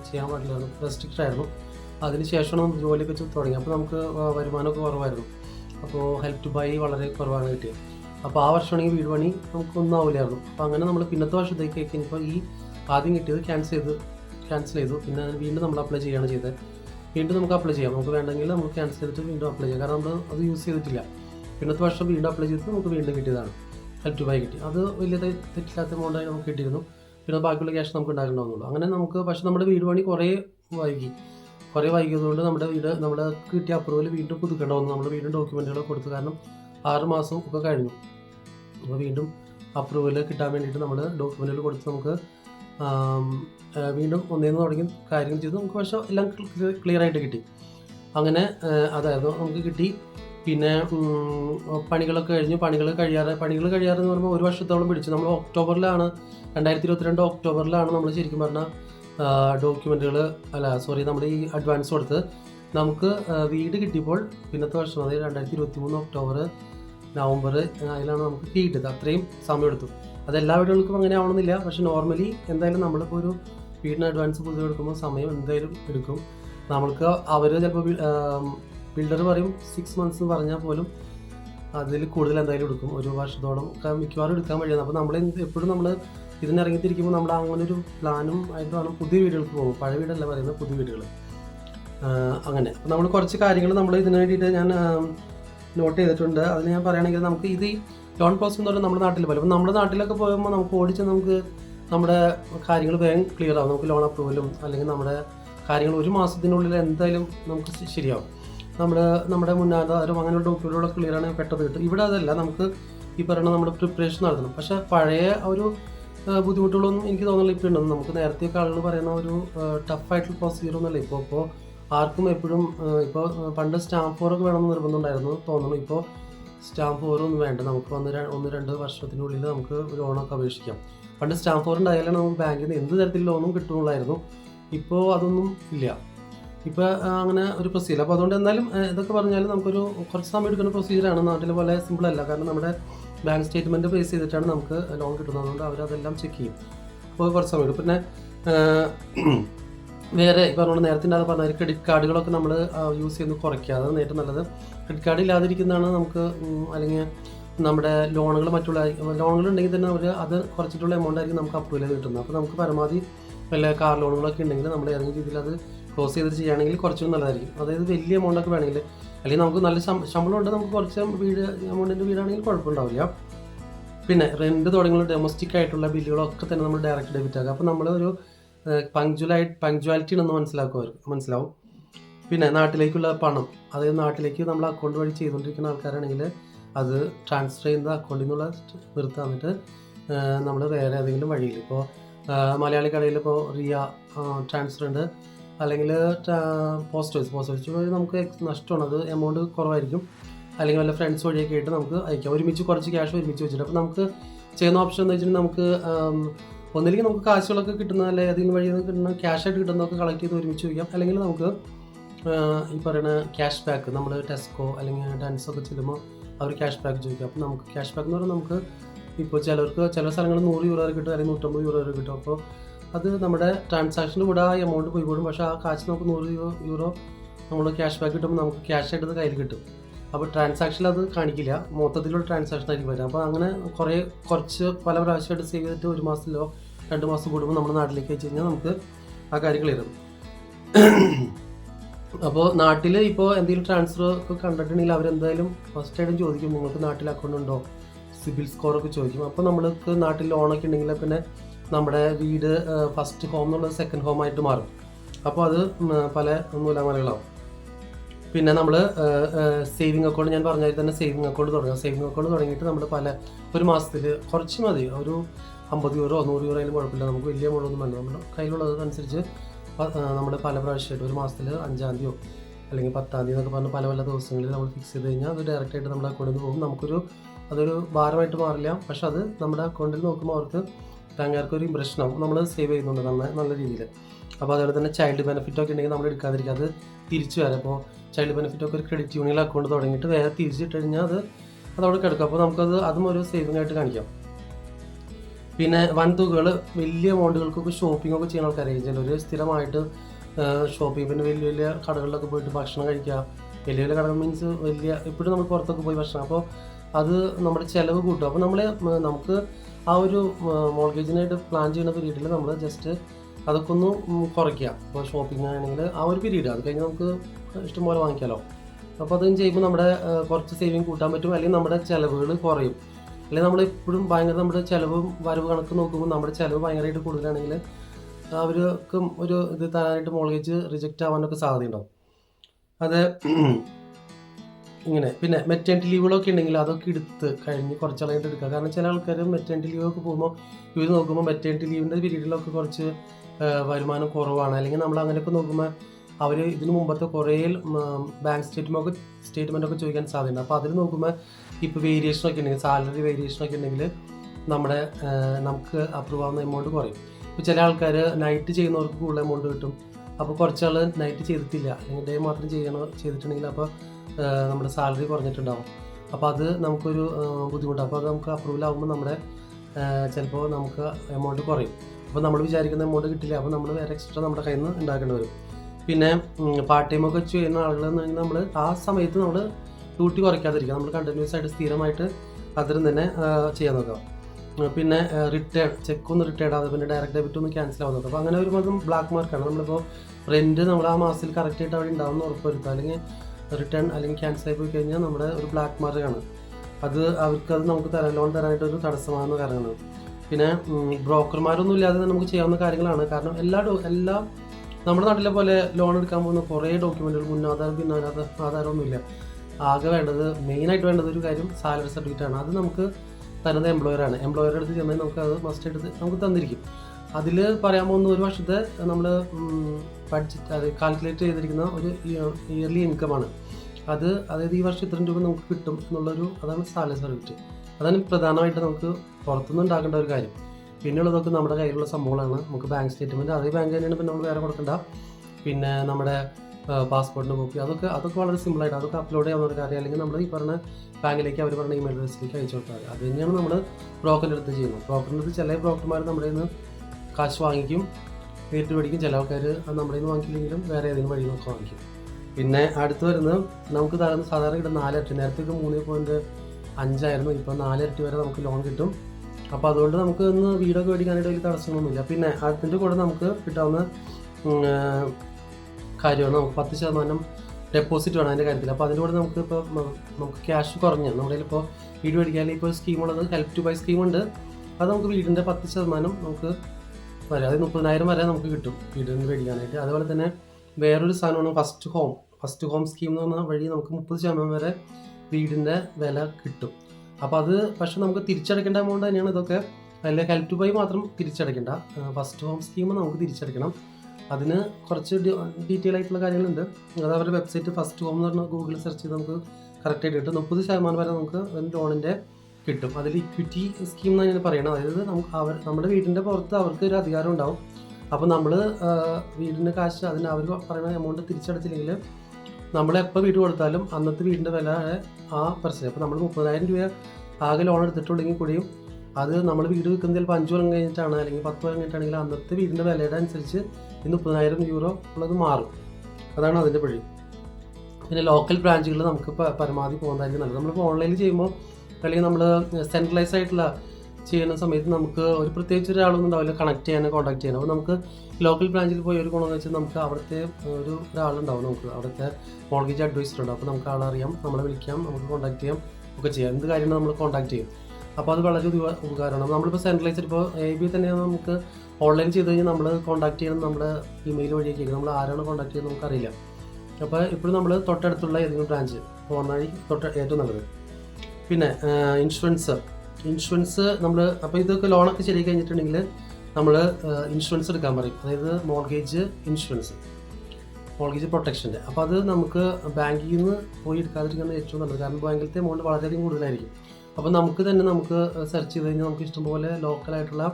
ചെയ്യാൻ പാടില്ലായിരുന്നു റെസ്ട്രിക്റ്റ് ആയിരുന്നു. അതിന് ശേഷമാണ് നമുക്ക് ജോലിയൊക്കെ തുടങ്ങി. അപ്പോൾ നമുക്ക് വരുമാനമൊക്കെ കുറവായിരുന്നു. അപ്പോൾ ഹെൽപ് ടു ബൈ വളരെ കുറവാണ് കിട്ടിയത്. അപ്പോൾ ആ വർഷമാണെങ്കിൽ വീട് പണി നമുക്കൊന്നും ആവില്ലായിരുന്നു അപ്പോൾ അങ്ങനെ നമ്മൾ പിന്നത്തെ വർഷത്തേക്ക് കഴിക്കുമ്പോൾ ഈ ആദ്യം കിട്ടിയത് ക്യാൻസൽ ചെയ്ത് ക്യാൻസൽ ചെയ്തു. പിന്നെ വീണ്ടും നമ്മൾ അപ്ലൈ ചെയ്യുകയാണ് ചെയ്തത്. വീണ്ടും നമുക്ക് അപ്ലൈ ചെയ്യാം. നമുക്ക് വേണമെങ്കിൽ നമുക്ക് ക്യാൻസൽ ചെയ്തിട്ട് വീണ്ടും അപ്ലൈ ചെയ്യാം. കാരണം നമ്മൾ അത് യൂസ് ചെയ്തിട്ടില്ല. പിന്നത്തെ വർഷം വീണ്ടും അപ്ലൈ ചെയ്തിട്ട് നമുക്ക് വീണ്ടും കിട്ടിയതാണ്. ഹെൽപ്പ് ടു ബൈ കിട്ടി. അത് വലിയ തെറ്റില്ലാത്ത എമൗണ്ടായി നമുക്ക് കിട്ടിയിരുന്നു. പിന്നെ ബാക്കിയുള്ള ക്യാഷ് നമുക്ക് ഉണ്ടാക്കണമെന്നുള്ളൂ. അങ്ങനെ നമുക്ക് പക്ഷേ നമ്മുടെ വീട് പണി കുറേ വൈകി. കുറേ വൈകിയതുകൊണ്ട് നമ്മുടെ വീട് നമ്മുടെ കിട്ടിയ അപ്രൂവൽ വീണ്ടും പുതുക്കേണ്ട വന്നു നമ്മുടെ വീണ്ടും ഡോക്യുമെന്റുകൾ കൊടുത്തു കാരണം ആറ് മാസം ഒക്കെ കഴിഞ്ഞു. അപ്പോൾ വീണ്ടും അപ്രൂവൽ കിട്ടാൻ വേണ്ടിയിട്ട് നമ്മൾ ഡോക്യുമെന്റുകൾ കൊടുത്ത് നമുക്ക് വീണ്ടും ഒന്നേന്ന് തുടങ്ങി കാര്യങ്ങൾ ചെയ്തു നമുക്ക് പക്ഷേ എല്ലാം ക്ലിയർ ആയിട്ട് കിട്ടി. അങ്ങനെ അതായിരുന്നു നമുക്ക് കിട്ടി പിന്നെ പണികളൊക്കെ കഴിഞ്ഞു. പണികൾ കഴിയാറ് പണികൾ കഴിയാറെന്ന് പറയുമ്പോൾ ഒരു വർഷത്തോളം പിടിച്ചു. നമ്മൾ ഒക്ടോബറിലാണ് രണ്ടായിരത്തി ഇരുപത്തിരണ്ട് ഒക്ടോബറിലാണ് നമ്മൾ ശരിക്കും പറഞ്ഞാൽ ഡോക്യുമെന്റുകൾ അല്ല സോറി നമ്മൾ ഈ അഡ്വാൻസ് കൊടുത്ത്. നമുക്ക് വീട് കിട്ടിയപ്പോൾ പിന്നത്തെ വർഷം അതായത് രണ്ടായിരത്തി ഇരുപത്തി മൂന്ന് ഒക്ടോബർ നവംബർ അതിലാണ് നമുക്ക് കിട്ടിയത്. അത്രയും സമയമെടുത്തു അത് എല്ലാ വീടുകൾക്കും അങ്ങനെ ആവണമെന്നില്ല. പക്ഷെ നോർമലി എന്തായാലും നമ്മളിപ്പോൾ ഒരു വീടിന് അഡ്വാൻസ് പുതിയ എടുക്കുമ്പോൾ സമയം എന്തായാലും എടുക്കും. നമ്മൾക്ക് അവർ ചിലപ്പോൾ ബിൽഡർ പറയും സിക്സ് മന്ത്സ് പറഞ്ഞാൽ പോലും അതിൽ കൂടുതൽ എന്തായാലും എടുക്കും. ഒരു വർഷത്തോളം. മിക്കവാറും എടുക്കാൻ വഴിയാണ്. അപ്പോൾ നമ്മൾ എപ്പോഴും നമ്മൾ ഇതിനിറങ്ങിത്തിരിക്കുമ്പോൾ നമ്മൾ അങ്ങനെ ഒരു പ്ലാനും ആയിട്ട് വേണം പുതിയ വീടുകൾക്ക് പോകും. പഴയ വീടല്ല പറയുന്നത് പുതിയ വീടുകൾ അങ്ങനെ. അപ്പോൾ നമ്മൾ കുറച്ച് കാര്യങ്ങൾ നമ്മൾ ഇതിന് വേണ്ടിയിട്ട് ഞാൻ നോട്ട് ചെയ്തിട്ടുണ്ട്. അതിന് ഞാൻ പറയുകയാണെങ്കിൽ നമുക്ക് ഇത് ലോൺ പ്രോസസ് എന്ന് പറഞ്ഞാൽ നമ്മുടെ നാട്ടിൽ പോലെ. നമ്മുടെ നാട്ടിലൊക്കെ പോകുമ്പോൾ നമുക്ക് ഓടിച്ച് നമുക്ക് നമ്മുടെ കാര്യങ്ങൾ വേഗം ക്ലിയർ ആവും. നമുക്ക് ലോൺ അപ്രൂവലും അല്ലെങ്കിൽ നമ്മുടെ കാര്യങ്ങൾ ഒരു മാസത്തിനുള്ളിൽ എന്തായാലും നമുക്ക് ശരിയാവും. നമ്മുടെ നമ്മുടെ മുന്നാധാരം അങ്ങനെയുള്ള ക്ലിയർ ആണെങ്കിൽ പെട്ടെന്ന് കിട്ടും. ഇവിടെ അതല്ല നമുക്ക് ഈ പറയുന്ന നമ്മുടെ പ്രിപ്പറേഷൻ നടത്തണം. പക്ഷേ പഴയ ഒരു ബുദ്ധിമുട്ടുകളൊന്നും എനിക്ക് തോന്നുന്നില്ല ഇപ്പോൾ ഉണ്ടെന്ന്. നമുക്ക് നേരത്തെ ആളുകൾ പറയുന്ന ഒരു ടഫായിട്ടുള്ള പ്രൊസീജിയർ ഒന്നുമല്ല. ഇപ്പോൾ ഇപ്പോൾ ആർക്കും എപ്പോഴും ഇപ്പോൾ പണ്ട് സ്റ്റാമ്പ് ഫോറൊക്കെ വേണമെന്ന് നിർബന്ധമുണ്ടായിരുന്നു തോന്നുന്നു. ഇപ്പോൾ സ്റ്റാമ്പ് ഫോറൊന്നും വേണ്ട. നമുക്ക് വന്ന് ര- ഒന്ന് രണ്ട് വർഷത്തിനുള്ളിൽ നമുക്ക് ലോണൊക്കെ അപേക്ഷിക്കാം. പണ്ട് സ്റ്റാമ്പ് ഫോർ ഉണ്ടായാലും നമുക്ക് ബാങ്കിൽ നിന്ന് എന്ത് തരത്തിൽ ലോണും കിട്ടുന്നുള്ളായിരുന്നു ഇപ്പോൾ അതൊന്നും ഇല്ല. ഇപ്പോൾ അങ്ങനെ ഒരു പ്രൊസീജിയർ അപ്പോൾ അതുകൊണ്ട് എന്നാലും ഇതൊക്കെ പറഞ്ഞാൽ നമുക്കൊരു കുറച്ച് സമയം എടുക്കുന്ന പ്രൊസീജിയറാണ് നാട്ടിലെ പോലെ സിമ്പിൾ അല്ല. കാരണം നമ്മുടെ ബാങ്ക് സ്റ്റേറ്റ്മെന്റ് ബേസ് ചെയ്തിട്ടാണ് നമുക്ക് ലോൺ കിട്ടുന്നത്. അതുകൊണ്ട് അവരതെല്ലാം ചെക്ക് ചെയ്യും. അപ്പോൾ കുറച്ച് സമയം എടുക്കും. പിന്നെ വേറെ ഇപ്പോൾ നമ്മൾ നേരത്തെ ഉണ്ടാകുന്ന പറഞ്ഞ ക്രെഡിറ്റ് കാർഡുകളൊക്കെ നമ്മൾ യൂസ് ചെയ്യുന്നത് കുറയ്ക്കുക. അതാണ് ഏറ്റവും നല്ലത്. ക്രെഡിറ്റ് കാർഡ് ഇല്ലാതിരിക്കുന്നതാണ് നമുക്ക് അല്ലെങ്കിൽ നമ്മുടെ ലോണുകൾ മറ്റുള്ള ലോണുകൾ ഉണ്ടെങ്കിൽ തന്നെ അവർ അത് കുറച്ചിട്ടുള്ള എമൗണ്ട് ആയിരിക്കും നമുക്ക് അപ്രൂവൽ കിട്ടുന്നത്. അപ്പോൾ നമുക്ക് പരമാവധി വല്ല കാർ ലോണുകളൊക്കെ ഉണ്ടെങ്കിൽ നമ്മൾ ഏതെങ്കിലും രീതിയിൽ അത് ക്ലോസ് ചെയ്തിട്ട് ചെയ്യുകയാണെങ്കിൽ കുറച്ചും നല്ലതായിരിക്കും. അതായത് വലിയ എമൗണ്ടൊക്കെ വേണമെങ്കിൽ അല്ലെങ്കിൽ നമുക്ക് നല്ല ശമ്പളം ഉണ്ട് നമുക്ക് കുറച്ച് വീട് എമൗണ്ടിന്റെ വീടാണെങ്കിൽ കുഴപ്പമുണ്ടാവില്ല. പിന്നെ റെന്റ് തുടങ്ങിയുള്ള ഡൊമസ്റ്റിക് ആയിട്ടുള്ള ബില്ലുകളൊക്കെ തന്നെ നമ്മൾ ഡയറക്റ്റ് ഡെബിറ്റ് ആക്കുക. അപ്പോൾ നമ്മളൊരു ഒരു പങ്ക്ച്വലായിട്ട് പങ്ക്ച്വാലിറ്റി ഉണ്ടെന്ന് മനസ്സിലാക്കുക മനസ്സിലാവും. പിന്നെ നാട്ടിലേക്കുള്ള പണം അതായത് നാട്ടിലേക്ക് നമ്മൾ അക്കൗണ്ട് വഴി ചെയ്തുകൊണ്ടിരിക്കുന്ന ആൾക്കാരാണെങ്കിൽ അത് ട്രാൻസ്ഫർ ചെയ്യുന്ന അക്കൗണ്ടിൽ നിന്നുള്ള നിർത്തി തന്നിട്ട് നമ്മൾ വേറെ ഏതെങ്കിലും വഴിയിൽ. ഇപ്പോൾ മലയാളി കടയിൽ ഇപ്പോൾ റിയ ട്രാൻസ്ഫർ ഉണ്ട്. അല്ലെങ്കിൽ പോസ്റ്റ് ഓഫീസ് പോസ്റ്റ് ഓഫീസ് വഴി നമുക്ക് നഷ്ടമാണ്. അത് എമൗണ്ട് കുറവായിരിക്കും. അല്ലെങ്കിൽ വല്ല ഫ്രണ്ട്സ് വഴിയൊക്കെ ആയിട്ട് നമുക്ക് അയക്കാം. ഒരുമിച്ച് കുറച്ച് ക്യാഷ് ഒരുമിച്ച് വെച്ചിട്ട്. അപ്പോൾ നമുക്ക് ചെയ്യുന്ന ഓപ്ഷൻ എന്ന് വെച്ചിട്ടുണ്ടെങ്കിൽ നമുക്ക് ഒന്നില്ലെങ്കിൽ നമുക്ക് കാശുകളൊക്കെ കിട്ടുന്ന അല്ലെ വഴി നിന്ന് കിട്ടുന്ന ക്യാഷ് ആയിട്ട് കിട്ടുന്നതൊക്കെ കളക്ട് ചെയ്ത് ഒരുമിച്ച് വയ്ക്കാം അല്ലെങ്കിൽ നമുക്ക് ഈ പറയുന്ന ക്യാഷ് ബാക്ക് നമ്മൾ ടെസ്കോ അല്ലെങ്കിൽ ഡാൻസ് ഒക്കെ ചെല്ലുമ്പോൾ അവർ ക്യാഷ് ബാക്ക് ചോദിക്കും. അപ്പോൾ നമുക്ക് ക്യാഷ് ബാക്ക് എന്ന് പറഞ്ഞാൽ നമുക്ക് ഇപ്പോൾ ചിലർക്ക് ചില സ്ഥലങ്ങളിൽ നൂറ് യൂറോ വരെ കിട്ടും അല്ലെങ്കിൽ നൂറ്റമ്പത് യൂറോ വരെ കിട്ടും. അപ്പോൾ അത് നമ്മുടെ ട്രാൻസാക്ഷന്റെ കൂടെ ആ എമൗണ്ട് പോയി കൂടും. പക്ഷേ ആ കാശ് നമുക്ക് നൂറ് യൂറോ നമ്മൾ ക്യാഷ് ബാക്ക് കിട്ടുമ്പോൾ നമുക്ക് ക്യാഷ് ആയിട്ട് കയ്യിൽ കിട്ടും. അപ്പോൾ ട്രാൻസാക്ഷനിൽ അത് കാണിക്കില്ല. മൊത്തത്തിലുള്ള ട്രാൻസാക്ഷൻ ആയിരിക്കും വരിക അപ്പോൾ അങ്ങനെ കുറേ കുറച്ച് പല പ്രാവശ്യമായിട്ട് സേവ് ചെയ്തിട്ട് ഒരു മാസത്തിലോ രണ്ട് മാസം കൂടുമ്പോൾ നമ്മുടെ നാട്ടിലേക്ക് അയച്ചു കഴിഞ്ഞാൽ നമുക്ക് ആ കാര്യം ക്ലിയർ അപ്പോൾ നാട്ടിൽ ഇപ്പോൾ എന്തെങ്കിലും ട്രാൻസ്ഫർ ഒക്കെ കണ്ടിട്ടുണ്ടെങ്കിൽ അവരെന്തായാലും ഫസ്റ്റ് ആയിട്ടും ചോദിക്കും. നിങ്ങൾക്ക് നാട്ടിൽ അക്കൗണ്ട് ഉണ്ടോ? സിബിൽ സ്കോറൊക്കെ ചോദിക്കും. അപ്പോൾ നമ്മൾക്ക് നാട്ടിൽ ലോണൊക്കെ ഉണ്ടെങ്കിൽ പിന്നെ നമ്മുടെ വീട് ഫസ്റ്റ് ഹോം എന്നുള്ളത് സെക്കൻഡ് ഹോം ആയിട്ട് മാറും. അപ്പോൾ അത് പല മൂലമലകളാവും പിന്നെ നമ്മൾ സേവിങ് അക്കൗണ്ട് ഞാൻ പറഞ്ഞാൽ തന്നെ സേവിങ് അക്കൗണ്ട് തുടങ്ങാം. സേവിങ് അക്കൗണ്ട് തുടങ്ങിയിട്ട് നമ്മൾ പല ഒരു മാസത്തിൽ കുറച്ച് മതി. ഒരു അമ്പത് യൂറോ നൂറ് യൂറോ ആയാലും കുഴപ്പമില്ല. നമുക്ക് വലിയ മുഴുവൻ വേണ്ട. നമ്മുടെ കയ്യിലുള്ളതനുസരിച്ച് നമ്മുടെ പല പ്രാവശ്യമായിട്ട് ഒരു മാസത്തിൽ അഞ്ചാം തീയതിയോ അല്ലെങ്കിൽ പത്താം തീയതി എന്നൊക്കെ പറഞ്ഞ് പല പല ദിവസങ്ങളിൽ നമ്മൾ ഫിക്സ് ചെയ്ത് കഴിഞ്ഞാൽ അത് ഡയറക്റ്റ് ആയിട്ട് നമ്മുടെ അക്കൗണ്ടിൽ നിന്ന് പോകും. നമുക്കൊരു അതൊരു ഭാരമായിട്ട് മാറില്ല. പക്ഷേ അത് നമ്മുടെ അക്കൗണ്ടിൽ നോക്കുമ്പോൾ അവർക്ക് ബാങ്കുകാർക്ക് ഒരു പ്രശ്നം നമ്മൾ സേവ് ചെയ്യുന്നുണ്ട് നന്നായി നല്ല രീതിയിൽ അപ്പോൾ അതുപോലെ തന്നെ ചൈൽഡ് ബെനിഫിറ്റ് ഒക്കെ ഉണ്ടെങ്കിൽ നമ്മൾ എടുക്കാതിരിക്കുക. അത് തിരിച്ചു വരാം. അപ്പോൾ ചൈൽഡ് ബെനിഫിറ്റ് ഒക്കെ ഒരു ക്രെഡിറ്റ് യൂണിയൻ അക്കൗണ്ട് തുടങ്ങിയിട്ട് വേറെ തിരിച്ചിട്ട് കഴിഞ്ഞാൽ അത് അതവിടെ കിടക്കും. അപ്പോൾ നമുക്കത് അതും ഒരു സേവിങ് ആയിട്ട് കാണിക്കാം. പിന്നെ വൻ തുകകൾ വലിയ എമൗണ്ടുകൾക്കൊക്കെ ഷോപ്പിംഗ് ഒക്കെ ചെയ്യുന്ന ആൾക്കാരായിരിക്കും ഒരു സ്ഥിരമായിട്ട് ഷോപ്പിംഗ് പിന്നെ വലിയ വലിയ കടകളിലൊക്കെ പോയിട്ട് ഭക്ഷണം കഴിക്കുക. വലിയ വലിയ കടകൾ മീൻസ് വലിയ ഇപ്പോഴും നമ്മൾ പുറത്തൊക്കെ പോയി ഭക്ഷണം. അപ്പോൾ അത് നമ്മുടെ ചിലവ് കൂട്ടും. അപ്പോൾ നമ്മൾ നമുക്ക് ആ ഒരു മോൾഗേജിനായിട്ട് പ്ലാൻ ചെയ്യുന്ന പീരീഡിൽ നമ്മൾ ജസ്റ്റ് അതൊക്കെ ഒന്ന് കുറയ്ക്കുക. ഇപ്പോൾ ഷോപ്പിംഗ് ആണെങ്കിൽ ആ ഒരു പീരീഡ് അത് കഴിഞ്ഞ് നമുക്ക് ഇഷ്ടംപോലെ വാങ്ങിക്കാമല്ലോ അപ്പോൾ അതും ചെയ്യുമ്പോൾ നമ്മുടെ കുറച്ച് സേവിങ് കൂട്ടാൻ പറ്റും. അല്ലെങ്കിൽ നമ്മുടെ ചിലവുകൾ കുറയും. അല്ലെങ്കിൽ നമ്മൾ എപ്പോഴും ഭയങ്കര നമ്മുടെ ചിലവും വരവ് കണക്ക് നോക്കുമ്പോൾ നമ്മുടെ ചിലവ് ഭയങ്കരമായിട്ട് കൂടുതലാണെങ്കിൽ അവർക്കും ഒരു ഇത് തരാനായിട്ട് മോൾഗേജ് റിജക്റ്റ് ആവാനൊക്കെ സാധ്യതയുണ്ടാവും. അത് ഇങ്ങനെ. പിന്നെ മെറ്റേണിറ്റി ലീവുകളൊക്കെ ഉണ്ടെങ്കിൽ അതൊക്കെ എടുത്ത് കഴിഞ്ഞ് കുറച്ച് ആളായിട്ട് എടുക്കുക. കാരണം ചില ആൾക്കാർ മെറ്റേണിറ്റി ലീവൊക്കെ പോകുമ്പോൾ ഇവർ നോക്കുമ്പോൾ മെറ്റേണിറ്റി ലീവിന്റെ പീരീഡിലൊക്കെ കുറച്ച് വരുമാനം കുറവാണ്. അല്ലെങ്കിൽ നമ്മൾ അങ്ങനെയൊക്കെ നോക്കുമ്പോൾ അവർ ഇതിന് മുമ്പത്തെ കുറേ ബാങ്ക് സ്റ്റേറ്റ്മെന്റ് സ്റ്റേറ്റ്മെന്റ് ഒക്കെ ചോദിക്കാൻ സാധ്യതയുണ്ട്. അപ്പോൾ അതിൽ നോക്കുമ്പോൾ ഇപ്പോൾ വേരിയേഷനൊക്കെ ഉണ്ടെങ്കിൽ സാലറി വേരിയേഷനൊക്കെ ഉണ്ടെങ്കിൽ നമ്മുടെ നമുക്ക് അപ്രൂവ് ആവുന്ന എമൗണ്ട് കുറയും. ഇപ്പോൾ ചില ആൾക്കാർ നൈറ്റ് ചെയ്യുന്നവർക്ക് കൂടുതൽ എമൗണ്ട് കിട്ടും. അപ്പോൾ കുറച്ചാൾ നൈറ്റ് ചെയ്തിട്ടില്ല. അല്ലെങ്കിൽ ഡേ മാത്രം ചെയ്യണോ ചെയ്തിട്ടുണ്ടെങ്കിൽ അപ്പോൾ നമ്മുടെ സാലറി കുറഞ്ഞിട്ടുണ്ടാവും. അപ്പോൾ അത് നമുക്കൊരു ബുദ്ധിമുട്ടാണ് അപ്പോൾ അത് നമുക്ക് അപ്രൂവൽ ആകുമ്പോൾ നമ്മുടെ ചിലപ്പോൾ നമുക്ക് എമൗണ്ട് കുറയും. അപ്പോൾ നമ്മൾ വിചാരിക്കുന്ന എമൗണ്ട് കിട്ടില്ല. അപ്പോൾ നമ്മൾ വേറെ എക്സ്ട്രാ നമ്മുടെ കയ്യിൽ നിന്ന് ഉണ്ടാക്കേണ്ടി വരും. പിന്നെ പാർട്ട് ടൈം ഒക്കെ ചെയ്യുന്ന ആളുകൾ എന്ന് പറഞ്ഞാൽ നമ്മൾ ആ സമയത്ത് നമ്മൾ ഡ്യൂട്ടി കുറയ്ക്കാതിരിക്കുക. നമ്മൾ കണ്ടിന്യൂസ് ആയിട്ട് സ്ഥിരമായിട്ട് അതിലും തന്നെ ചെയ്യാൻ നോക്കാം പിന്നെ റിട്ടേൺ ചെക്ക് ഒന്ന് റിട്ടേൺ ആകാതെ പിന്നെ ഡയറക്റ്റ് ഡെബിറ്റ് ഒന്ന് ക്യാൻസൽ ആവുന്നത് അപ്പോൾ അങ്ങനെ ഒരു മാസം ബ്ലാക്ക് മാർക്കാണ് നമ്മളിപ്പോൾ റെന്റ് നമ്മൾ ആ മാസത്തിൽ കറക്റ്റായിട്ട് അവിടെ ഉണ്ടാവുമെന്ന് ഉറപ്പുവരുത്തുക അല്ലെങ്കിൽ റിട്ടേൺ അല്ലെങ്കിൽ ക്യാൻസൽ ആയി പോയി കഴിഞ്ഞാൽ നമ്മുടെ ഒരു ബ്ലാക്ക് അത് അവർക്ക് അത് നമുക്ക് തരാൻ ലോൺ തരാനായിട്ട് ഒരു തടസ്സമാകുന്ന കാര്യമാണ്. പിന്നെ ബ്രോക്കർമാരൊന്നും ഇല്ലാതെ നമുക്ക് ചെയ്യാവുന്ന കാര്യങ്ങളാണ്. കാരണം എല്ലാ എല്ലാ നമ്മുടെ നാട്ടിലെ പോലെ ലോൺ എടുക്കാൻ പോകുന്ന കുറേ ഡോക്യുമെന്റുകൾ മുന്നാധാരം പിന്നാധാരം ആധാരമൊന്നുമില്ല. ആകെ വേണ്ടത് മെയിനായിട്ട് വേണ്ടത് ഒരു കാര്യം സാലറി സർട്ടിഫിക്കറ്റ് ആണ്. അത് നമുക്ക് തരുന്നത് എംപ്ലോയറാണ് എംപ്ലോയറുടെ അടുത്ത് ചെന്നാൽ നമുക്ക് അത് മസ്റ്റ് എടുത്ത് നമുക്ക് തന്നിരിക്കും. അതിൽ പറയാൻ പോകുന്ന ഒരു വർഷത്തെ നമ്മൾ ബഡ്ജറ്റ് അത് കാൽക്കുലേറ്റ് ചെയ്തിരിക്കുന്ന ഒരു ഇയർലി ഇൻകമാണ് അത് അതായത് ഈ വർഷം ഇത്രയും രൂപ നമുക്ക് കിട്ടും എന്നുള്ളൊരു അതാണ് സാലറി സർട്ടിഫിക്കറ്റ് അതാണ് പ്രധാനമായിട്ട് നമുക്ക് പുറത്തുനിന്ന് ഉണ്ടാക്കേണ്ട ഒരു കാര്യം. പിന്നെയുള്ളതൊക്കെ നമ്മുടെ കയ്യിലുള്ള സംഭവങ്ങളാണ്. നമുക്ക് ബാങ്ക് സ്റ്റേറ്റ്മെന്റ് അതേ ബാങ്ക് തന്നെയാണ് പിന്നെ നമ്മൾ വേറെ കൊടുക്കണ്ട. പിന്നെ നമ്മുടെ പാസ്പോർട്ടിന്റെ കോപ്പി അതൊക്കെ അതൊക്കെ വളരെ സിമ്പിളായിട്ട് അതൊക്കെ അപ്ലോഡ് ചെയ്യാവുന്ന ഒരു കാര്യം. അല്ലെങ്കിൽ നമ്മൾ ഈ പറഞ്ഞ ബാങ്കിലേക്ക് അവർ പറഞ്ഞ ഇമെയിൽ അഡ്രസ്സിലേക്ക് അയച്ചു കൊടുത്താൽ അത് തന്നെയാണ് നമ്മൾ ബ്രോക്കറിന്റെ അടുത്ത് ചെയ്യുന്നത്. ബ്രോക്കറിന്റെ അടുത്ത് ചില ബ്രോക്കർമാർ നമ്മുടെ നിന്ന് കാശ് വാങ്ങിക്കും. നേരിട്ട് മേടിക്കും. ചില ആൾക്കാർ നമ്മുടെ നിന്ന് വാങ്ങിക്കില്ലെങ്കിലും വേറെ ഏതെങ്കിലും വഴി നോക്കി വാങ്ങിക്കും. പിന്നെ അടുത്ത് വരുന്നത് നമുക്ക് തരുന്ന സാധാരണ കിട്ടുന്ന നാലിരട്ടി നേരത്തേക്ക് മൂന്ന് പോയിന്റ് അഞ്ചായിരുന്നു. ഇപ്പോൾ നാലിരട്ടി വരെ നമുക്ക് ലോൺ കിട്ടും. അപ്പോൾ അതുകൊണ്ട് നമുക്ക് ഇന്ന് വീടൊക്കെ മേടിക്കാനായിട്ട് വലിയ തടസ്സങ്ങളൊന്നുമില്ല. പിന്നെ അതിന്റെ കൂടെ നമുക്ക് കിട്ടാവുന്ന കാര്യമാണ് നമുക്ക് പത്ത് ശതമാനം ഡെപ്പോസിറ്റ് വേണം അതിന്റെ കാര്യത്തിൽ. അപ്പോൾ അതിന്റെ കൂടെ നമുക്ക് ഇപ്പോൾ നമുക്ക് ക്യാഷ് കുറഞ്ഞ് നമ്മുടെ ഇപ്പോൾ വീട് മേടിക്കാൻ ഇപ്പോൾ സ്കീമുള്ളത് ഹെൽപ്പ് ടു ബൈ സ്കീമുണ്ട് അത് നമുക്ക് വീടിന്റെ പത്ത് ശതമാനം നമുക്ക് വരെ. അത് മുപ്പതിനായിരം വരെ നമുക്ക് കിട്ടും വീടിന് മേടിക്കാനായിട്ട്. അതുപോലെ തന്നെ വേറൊരു സാധനമാണ് first home. First home scheme എന്ന് പറഞ്ഞ വഴി നമുക്ക് മുപ്പത് ശതമാനം വരെ വീടിന്റെ വില കിട്ടും. അപ്പോൾ അത് പക്ഷെ നമുക്ക് തിരിച്ചടയ്ക്കേണ്ട എമൗണ്ട് തന്നെയാണ് ഇതൊക്കെ. അതിൽ ഹെൽപ്പ് ടു ബൈ മാത്രം തിരിച്ചടയ്ക്കേണ്ട. ഫസ്റ്റ് ഹോം സ്കീം നമുക്ക് തിരിച്ചടയ്ക്കണം. അതിന് കുറച്ച് ഡീറ്റെയിൽ ആയിട്ടുള്ള കാര്യങ്ങളുണ്ട്. അത് അവരുടെ വെബ്സൈറ്റ് ഫസ്റ്റ് ഹോം എന്ന് പറഞ്ഞാൽ ഗൂഗിളിൽ സെർച്ച് ചെയ്ത് നമുക്ക് കറക്റ്റായിട്ട് കിട്ടും. മുപ്പത് ശതമാനം വരെ നമുക്ക് ലോണിന്റെ കിട്ടും. അതിൽ ഇക്വിറ്റി സ്കീം എന്നാണ് ഞാൻ പറയുന്നത് അതായത് നമുക്ക് അവർ നമ്മുടെ വീടിന്റെ പുറത്ത് അവർക്ക് ഒരു അധികാരം ഉണ്ടാവും. അപ്പോൾ നമ്മൾ വീടിന്റെ കാശ് അതിന് അവർ പറയുന്ന എമൗണ്ട് തിരിച്ചടച്ചില്ലെങ്കിൽ നമ്മളെപ്പോൾ വീട് കൊടുത്താലും അന്നത്തെ വീടിന്റെ വില ആ പ്രശ്നം. അപ്പോൾ നമ്മൾ മുപ്പതിനായിരം രൂപ ആകെ ലോൺ എടുത്തിട്ടുണ്ടെങ്കിൽ കൂടിയും അത് നമ്മൾ വീട് വിൽക്കുന്നത് ചിലപ്പോൾ അഞ്ച് കൊല്ലം കഴിഞ്ഞിട്ടാണ് അല്ലെങ്കിൽ പത്ത് കൊല്ലം കഴിഞ്ഞിട്ടാണെങ്കിൽ അന്നത്തെ വീടിന്റെ വിലയുടെ അനുസരിച്ച് ഈ മുപ്പതിനായിരം യൂറോ ഉള്ളത് മാറും. അതാണ് അതിന്റെ വഴി. പിന്നെ ലോക്കൽ ബ്രാഞ്ചുകളിൽ നമുക്ക് പരമാവധി പോകുന്നതായിരിക്കും നല്ലത്. നമ്മളിപ്പോൾ ഓൺലൈനിൽ ചെയ്യുമ്പോൾ അല്ലെങ്കിൽ നമ്മൾ സെൻട്രലൈസ് ആയിട്ടുള്ള ചെയ്യുന്ന സമയത്ത് നമുക്ക് ഒരു പ്രത്യേകിച്ച് ഒരാളൊന്നും ഉണ്ടാവില്ല. കണക്ട് ചെയ്യാനോ കോൺടാക്ട് ചെയ്യാനോ. അപ്പോൾ നമുക്ക് ലോക്കൽ ബ്രാഞ്ചിൽ പോയി ഒരു ഗുണമെന്ന് വെച്ചാൽ നമുക്ക് അവിടുത്തെ ഒരു ഒരാളുണ്ടാവും നമുക്ക്. അവിടുത്തെ മോർഗേജ് അഡ്വൈസർ ഉണ്ടാവും അപ്പോൾ നമുക്ക് ആളറിയാം നമ്മളെ വിളിക്കാം നമുക്ക് കോൺടാക്ട് ചെയ്യാം ഒക്കെ ചെയ്യാം. എന്ത് കാര്യമാണ് നമ്മൾ കോൺടാക്ട് ചെയ്യും. അപ്പോൾ അത് വളരെ ഉപ- ഉപകാരമാണ്. നമ്മളിപ്പോൾ സെൻട്രലൈസ്ഡ് ഇപ്പോൾ എ ബി തന്നെ നമുക്ക് ഓൺലൈൻ ചെയ്ത് കഴിഞ്ഞാൽ നമ്മൾ കോൺടാക്ട് ചെയ്യണം നമ്മുടെ ഇമെയിൽ വഴിയൊക്കെ നമ്മൾ ആരാണ് കോൺടാക്ട് ചെയ്യുന്നത് നമുക്കറിയില്ല. അപ്പോൾ ഇപ്പോഴും നമ്മൾ തൊട്ടടുത്തുള്ള ഏതെങ്കിലും ബ്രാഞ്ച് പോകുന്നതായി തൊട്ട് ഏറ്റവും നല്ലത്. പിന്നെ ഇൻഷുറൻസ് ഇൻഷുറൻസ് നമ്മൾ അപ്പോൾ ഇതൊക്കെ ലോണൊക്കെ ശരി കഴിഞ്ഞിട്ടുണ്ടെങ്കിൽ നമ്മൾ ഇൻഷുറൻസ് എടുക്കാൻ പറയും. അതായത് മോർഗേജ് ഇൻഷുറൻസ് മോർഗേജ് പ്രൊട്ടക്ഷന്റെ അപ്പോൾ അത് നമുക്ക് ബാങ്കിൽ നിന്ന് പോയി എടുക്കാതിരിക്കുന്നത് ഏറ്റവും നല്ലത്. കാരണം ബാങ്കിലത്തെ എമൗണ്ട് വളരെയധികം കൂടുതലായിരിക്കും. അപ്പോൾ നമുക്ക് തന്നെ നമുക്ക് സെർച്ച് ചെയ്ത് കഴിഞ്ഞാൽ നമുക്ക് ഇഷ്ടംപോലെ ലോക്കലായിട്ടുള്ള